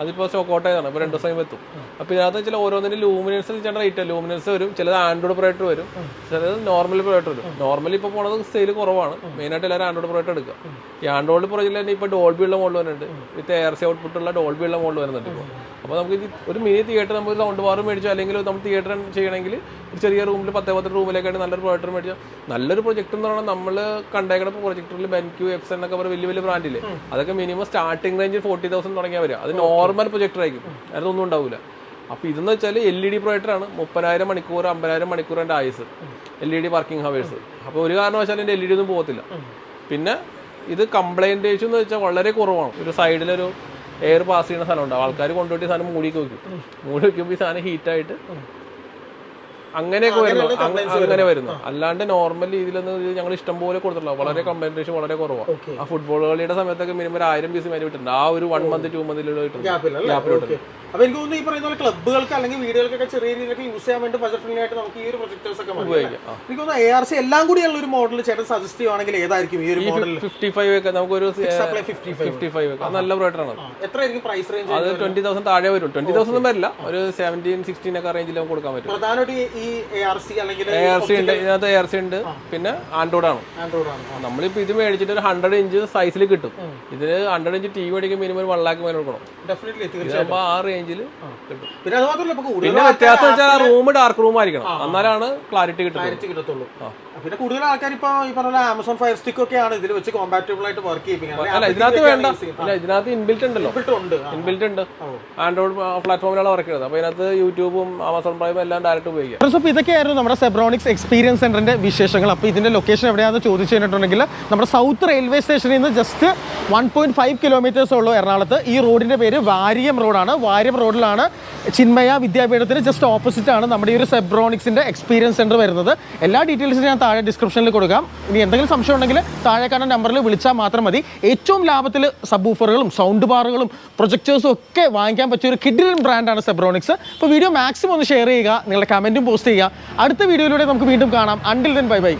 Speaker 2: അതിപ്പോ സ്റ്റോക്ക് ഔട്ട് ആയതാണ് ഇപ്പൊ രണ്ടു ദിവസം എത്തും. അപ്പൊ ഇതിനകത്ത് ചില ഓരോന്നിന്റെ ലൂമിനൻസ് റേറ്റ് ലൂമിനൻസ് വരും. ചിലത് ആൻഡ്രോയിഡ് പ്രൊഡക്റ്റ് വരും. ചിലത് നോർമൽ പ്രൊഡക്റ്റ് വരും. നോർമലി ഇപ്പൊ പോണത് സെയിൽ കുറവാണ്. മെയിൻ ആയിട്ട് എല്ലാവരും ആൻഡ്രോയിഡ് പ്രൊഡക്റ്റ് എടുക്കുക ഈ ആൻഡ്രോയിഡ് പ്രോജക്റ്റിൽ തന്നെ ഇപ്പോൾ ഉള്ള മോഡൽ വരുന്നുണ്ട്. With A R C output ഉള്ള ഡോൾബി ഉള്ള മോഡൽ വരുന്നുണ്ട് ഇപ്പോൾ അപ്പോൾ നമുക്ക് ഒരു മിനി തിയേറ്റർ നമുക്ക് സൗണ്ട് ബാർ മേടിച്ചോ അല്ലെങ്കിൽ നമ്മൾ തിയേറ്റർ ചെയ്യണമെങ്കിൽ ഒരു ചെറിയ റൂമിൽ പത്ത് പത്ത് റൂമിലേക്കായിട്ട് നല്ലൊരു പ്രൊജക്ടർ മേടിച്ചാൽ നല്ലൊരു പ്രൊജക്ടർ എന്ന് പറഞ്ഞാൽ നമ്മൾ കണ്ടേക്കണ പ്രൊജക്ടറിൽ ബെൻക്യൂ എക്സ് എന്നൊക്കെ പറയുന്ന വലിയ വലിയ ബ്രാൻഡില്ലേ അതൊക്കെ minimum starting range forty thousand തുടങ്ങിയാൽ വരിക. അത് നോർമൽ പ്രൊജക്ടർ ആയിരിക്കും. അതിനൊന്നും ഉണ്ടാവില്ല അപ്പോൾ ഇതെന്ന് വെച്ചാൽ എൽ ഇ ഡി പ്രൊജക്ടറാണ് മുപ്പതിനായിരം മണിക്കൂർ അമ്പതിനായിരം മണിക്കൂർ എന്റെ ആയുസ് L E D working hours അപ്പോൾ ഒരു കാരണവശാലും എന്റെ എൽ ഇ ഡി ഒന്നും പോകത്തില്ല. പിന്നെ ഇത് കംപ്ലൈന്റ് ഏഷ്യൂ എന്ന് വെച്ചാൽ വളരെ കുറവാണ്. ഒരു സൈഡിലൊരു എയർ പാസ് ചെയ്യുന്ന സ്ഥലം ഉണ്ടാവും ആൾക്കാർ കൊണ്ടുപോയിട്ട് സാധനം മൂടി വെക്കും. മൂടി വെക്കുമ്പോൾ ഈ സാധനം ഹീറ്റായിട്ട് അങ്ങനെയൊക്കെ വരുന്നു. അങ്ങനെ വരുന്നു. അല്ലാണ്ട് നോർമൽ രീതിയിലൊന്നും ഞങ്ങൾ ഇഷ്ടം പോലെ കൊടുത്തിട്ടുള്ള വളരെ കംപ്ലൈന്റ് വളരെ കുറവാണ് ആ ഫുട്ബോൾ കളിയുടെ സമയത്തൊക്കെ മിനിമം ഒരു ആയിരം പീസ് മേലെ വിട്ടിട്ടുണ്ട്. ആ ഒരു വൺ മന്ത് ടു മന്തിലുള്ള കിട്ടുന്നു
Speaker 1: ഗ്യാപ്പില്ല അല്ലേ ഓക്കെ അപ്പൊ എനിക്ക് തോന്നുന്നു ഈ പറയുന്ന പോലെ ക്ലബ്ബുകൾക്ക് അല്ലെങ്കിൽ വീടുകൾക്കൊക്കെ ചെറിയ രീതിയിലൊക്കെ യൂസ് ചെയ്യാൻ വേണ്ടി ബജറ്റ് ഫ്രണ്ട്ലി ആയിട്ട് നമുക്ക് ഈ ഒരു പ്രൊജക്ടേഴ്സ് ഒക്കെ?
Speaker 2: ഉപയോഗിക്കാം.
Speaker 1: എനിക്ക് തോന്നുന്നു എ ആർ സി എല്ലാം കൂടിയുള്ള ഒരു മോഡൽ ചേട്ടൻ സജസ്റ്റ് ചെയ്യുവാണെങ്കിൽ ഏതായിരിക്കും ഈ ഒരു മോഡൽ
Speaker 2: ഫിഫ്റ്റി ഫൈവ് ഒക്കെ നമുക്കൊരു
Speaker 1: ഒരു ഫിഫ്റ്റി ഫൈവ്
Speaker 2: ഒക്കെ. നല്ല പ്രൊഡക്റ്റാണ്
Speaker 1: എത്രയായിരിക്കും പ്രൈസ് റേഞ്ച്
Speaker 2: അത് ട്വന്റി തൗസൻഡ് താഴെ വരും. ട്വന്റി തൗസൻഡ് ഒന്നും വരില്ല. ഒരു സെവന്റീൻ സിക്സ്റ്റീൻ ഒക്കെ റേഞ്ചിൽ നമുക്ക് കൊടുക്കാൻ പറ്റും.
Speaker 1: പ്രധാനമായിട്ട് ഈ- എ ആർ സി അല്ലെങ്കിൽ
Speaker 2: എ ആർ സി ഉണ്ട്. ഇതിനകത്ത് എ ആർ സി ഉണ്ട്. പിന്നെ ആൻഡ്രോയിഡ് ആണ്.
Speaker 1: ആണ്.
Speaker 2: നമ്മളിപ്പോ ഇത് മേടിച്ചിട്ട് ഒരു ഹൺഡ്രഡ് ഇഞ്ച് സൈസിൽ കിട്ടും. ഇതിന് ഹൺഡ്രഡ് ഇഞ്ച് ടി വി മേടിക്കും മിനിമം വൺ ലാക്ക് മേലെ കൊടുക്കണം.
Speaker 1: ഡെഫിനറ്റ്ലി തീർച്ചയായും
Speaker 2: ആ റേഞ്ചിൽ കിട്ടും.
Speaker 1: പിന്നെ അത് മാത്രമല്ല ഇപ്പൊ കൂടുതൽ
Speaker 2: പിന്നെ വ്യത്യാസം വെച്ചാൽ റൂം ഡാർക്ക് റൂം ആയിരിക്കണം. എന്നാലാണ് ക്ലാരിറ്റി കിട്ടുന്നത്
Speaker 1: കിട്ടത്തുള്ളൂ. പിന്നെ കൂടുതൽ ആൾക്കാർ ഇപ്പൊ ഈ പറഞ്ഞ ആമസോൺ ഫയർ സ്റ്റിക്ക് ഒക്കെയാണ് ഇതിൽ വെച്ച് കോമ്പാറ്റബിൾ ആയിട്ട് വർക്ക് ചെയ്യിപ്പിക്കുന്നത്.
Speaker 2: ഇതിനകത്ത് വേണ്ട. ഇതിനകത്ത് ഇൻബിൽറ്റ് ഉണ്ടല്ലോ. ഇൻബിൽറ്റ് ഉണ്ട്. ആൻഡ്രോയിഡ് പ്ലാറ്റ്ഫോമിലാണ് വർക്ക് ചെയ്യുന്നത്. അപ്പോൾ ഇതിനകത്ത് യൂട്യൂബും ആമസോൺ പ്രൈമും എല്ലാം ഡയറക്റ്റ് ഉപയോഗിക്കാം.
Speaker 1: ഫ്രണ്ട്സ് അപ്പോൾ ഇതൊക്കെയായിരുന്നു നമ്മുടെ സെബ്രോണിക്സ് എക്സ്പീരിയൻസ് സെന്ററിന്റെ വിശേഷങ്ങൾ. അപ്പോൾ ഇതിന്റെ ലൊക്കേഷൻ എവിടെയാണെന്ന് ചോദിച്ചു കഴിഞ്ഞിട്ടുണ്ടെങ്കിൽ നമ്മുടെ സൗത്ത് റെയിൽവേ സ്റ്റേഷനിൽ നിന്ന് just one point five kilometres ഉള്ളൂ എറണാകുളത്ത്. ഈ റോഡിന്റെ പേര് വാര്യം റോഡാണ്. വാര്യം റോഡിലാണ് ചിന്മയ വിദ്യാപീഠത്തിന് ജസ്റ്റ് ഓപ്പോസിറ്റ് ആണ് നമ്മുടെ ഈ ഒരു സെബ്രോണിക്സിന്റെ എക്സ്പീരിയൻസ് സെന്റർ വരുന്നത്. എല്ലാ ഡീറ്റെയിൽസും ഞാൻ താഴെ ഡിസ്ക്രിപ്ഷനിൽ കൊടുക്കാം. ഇനി എന്തെങ്കിലും സംശയം ഉണ്ടെങ്കിൽ താഴെ കാണുന്ന നമ്പറിൽ വിളിച്ചാൽ മാത്രം മതി. ഏറ്റവും ലാഭത്തിൽ സബ് ഊഫറുകളും സൗണ്ട് ബാറുകളും പ്രൊജക്ടേഴ്സും ഒക്കെ വാങ്ങിക്കാൻ പറ്റിയ ഒരു കിഡിലൻ ബ്രാൻഡാണ് സെബ്രോണിക്സ് അപ്പോൾ വീഡിയോ മാക്സിമം ഒന്ന് ഷെയർ ചെയ്യുക നിങ്ങളുടെ കമന്റും പോസ്റ്റ് ചെയ്യുക. അടുത്ത വീഡിയോയിലൂടെ നമുക്ക് വീണ്ടും കാണാം. Until then bye bye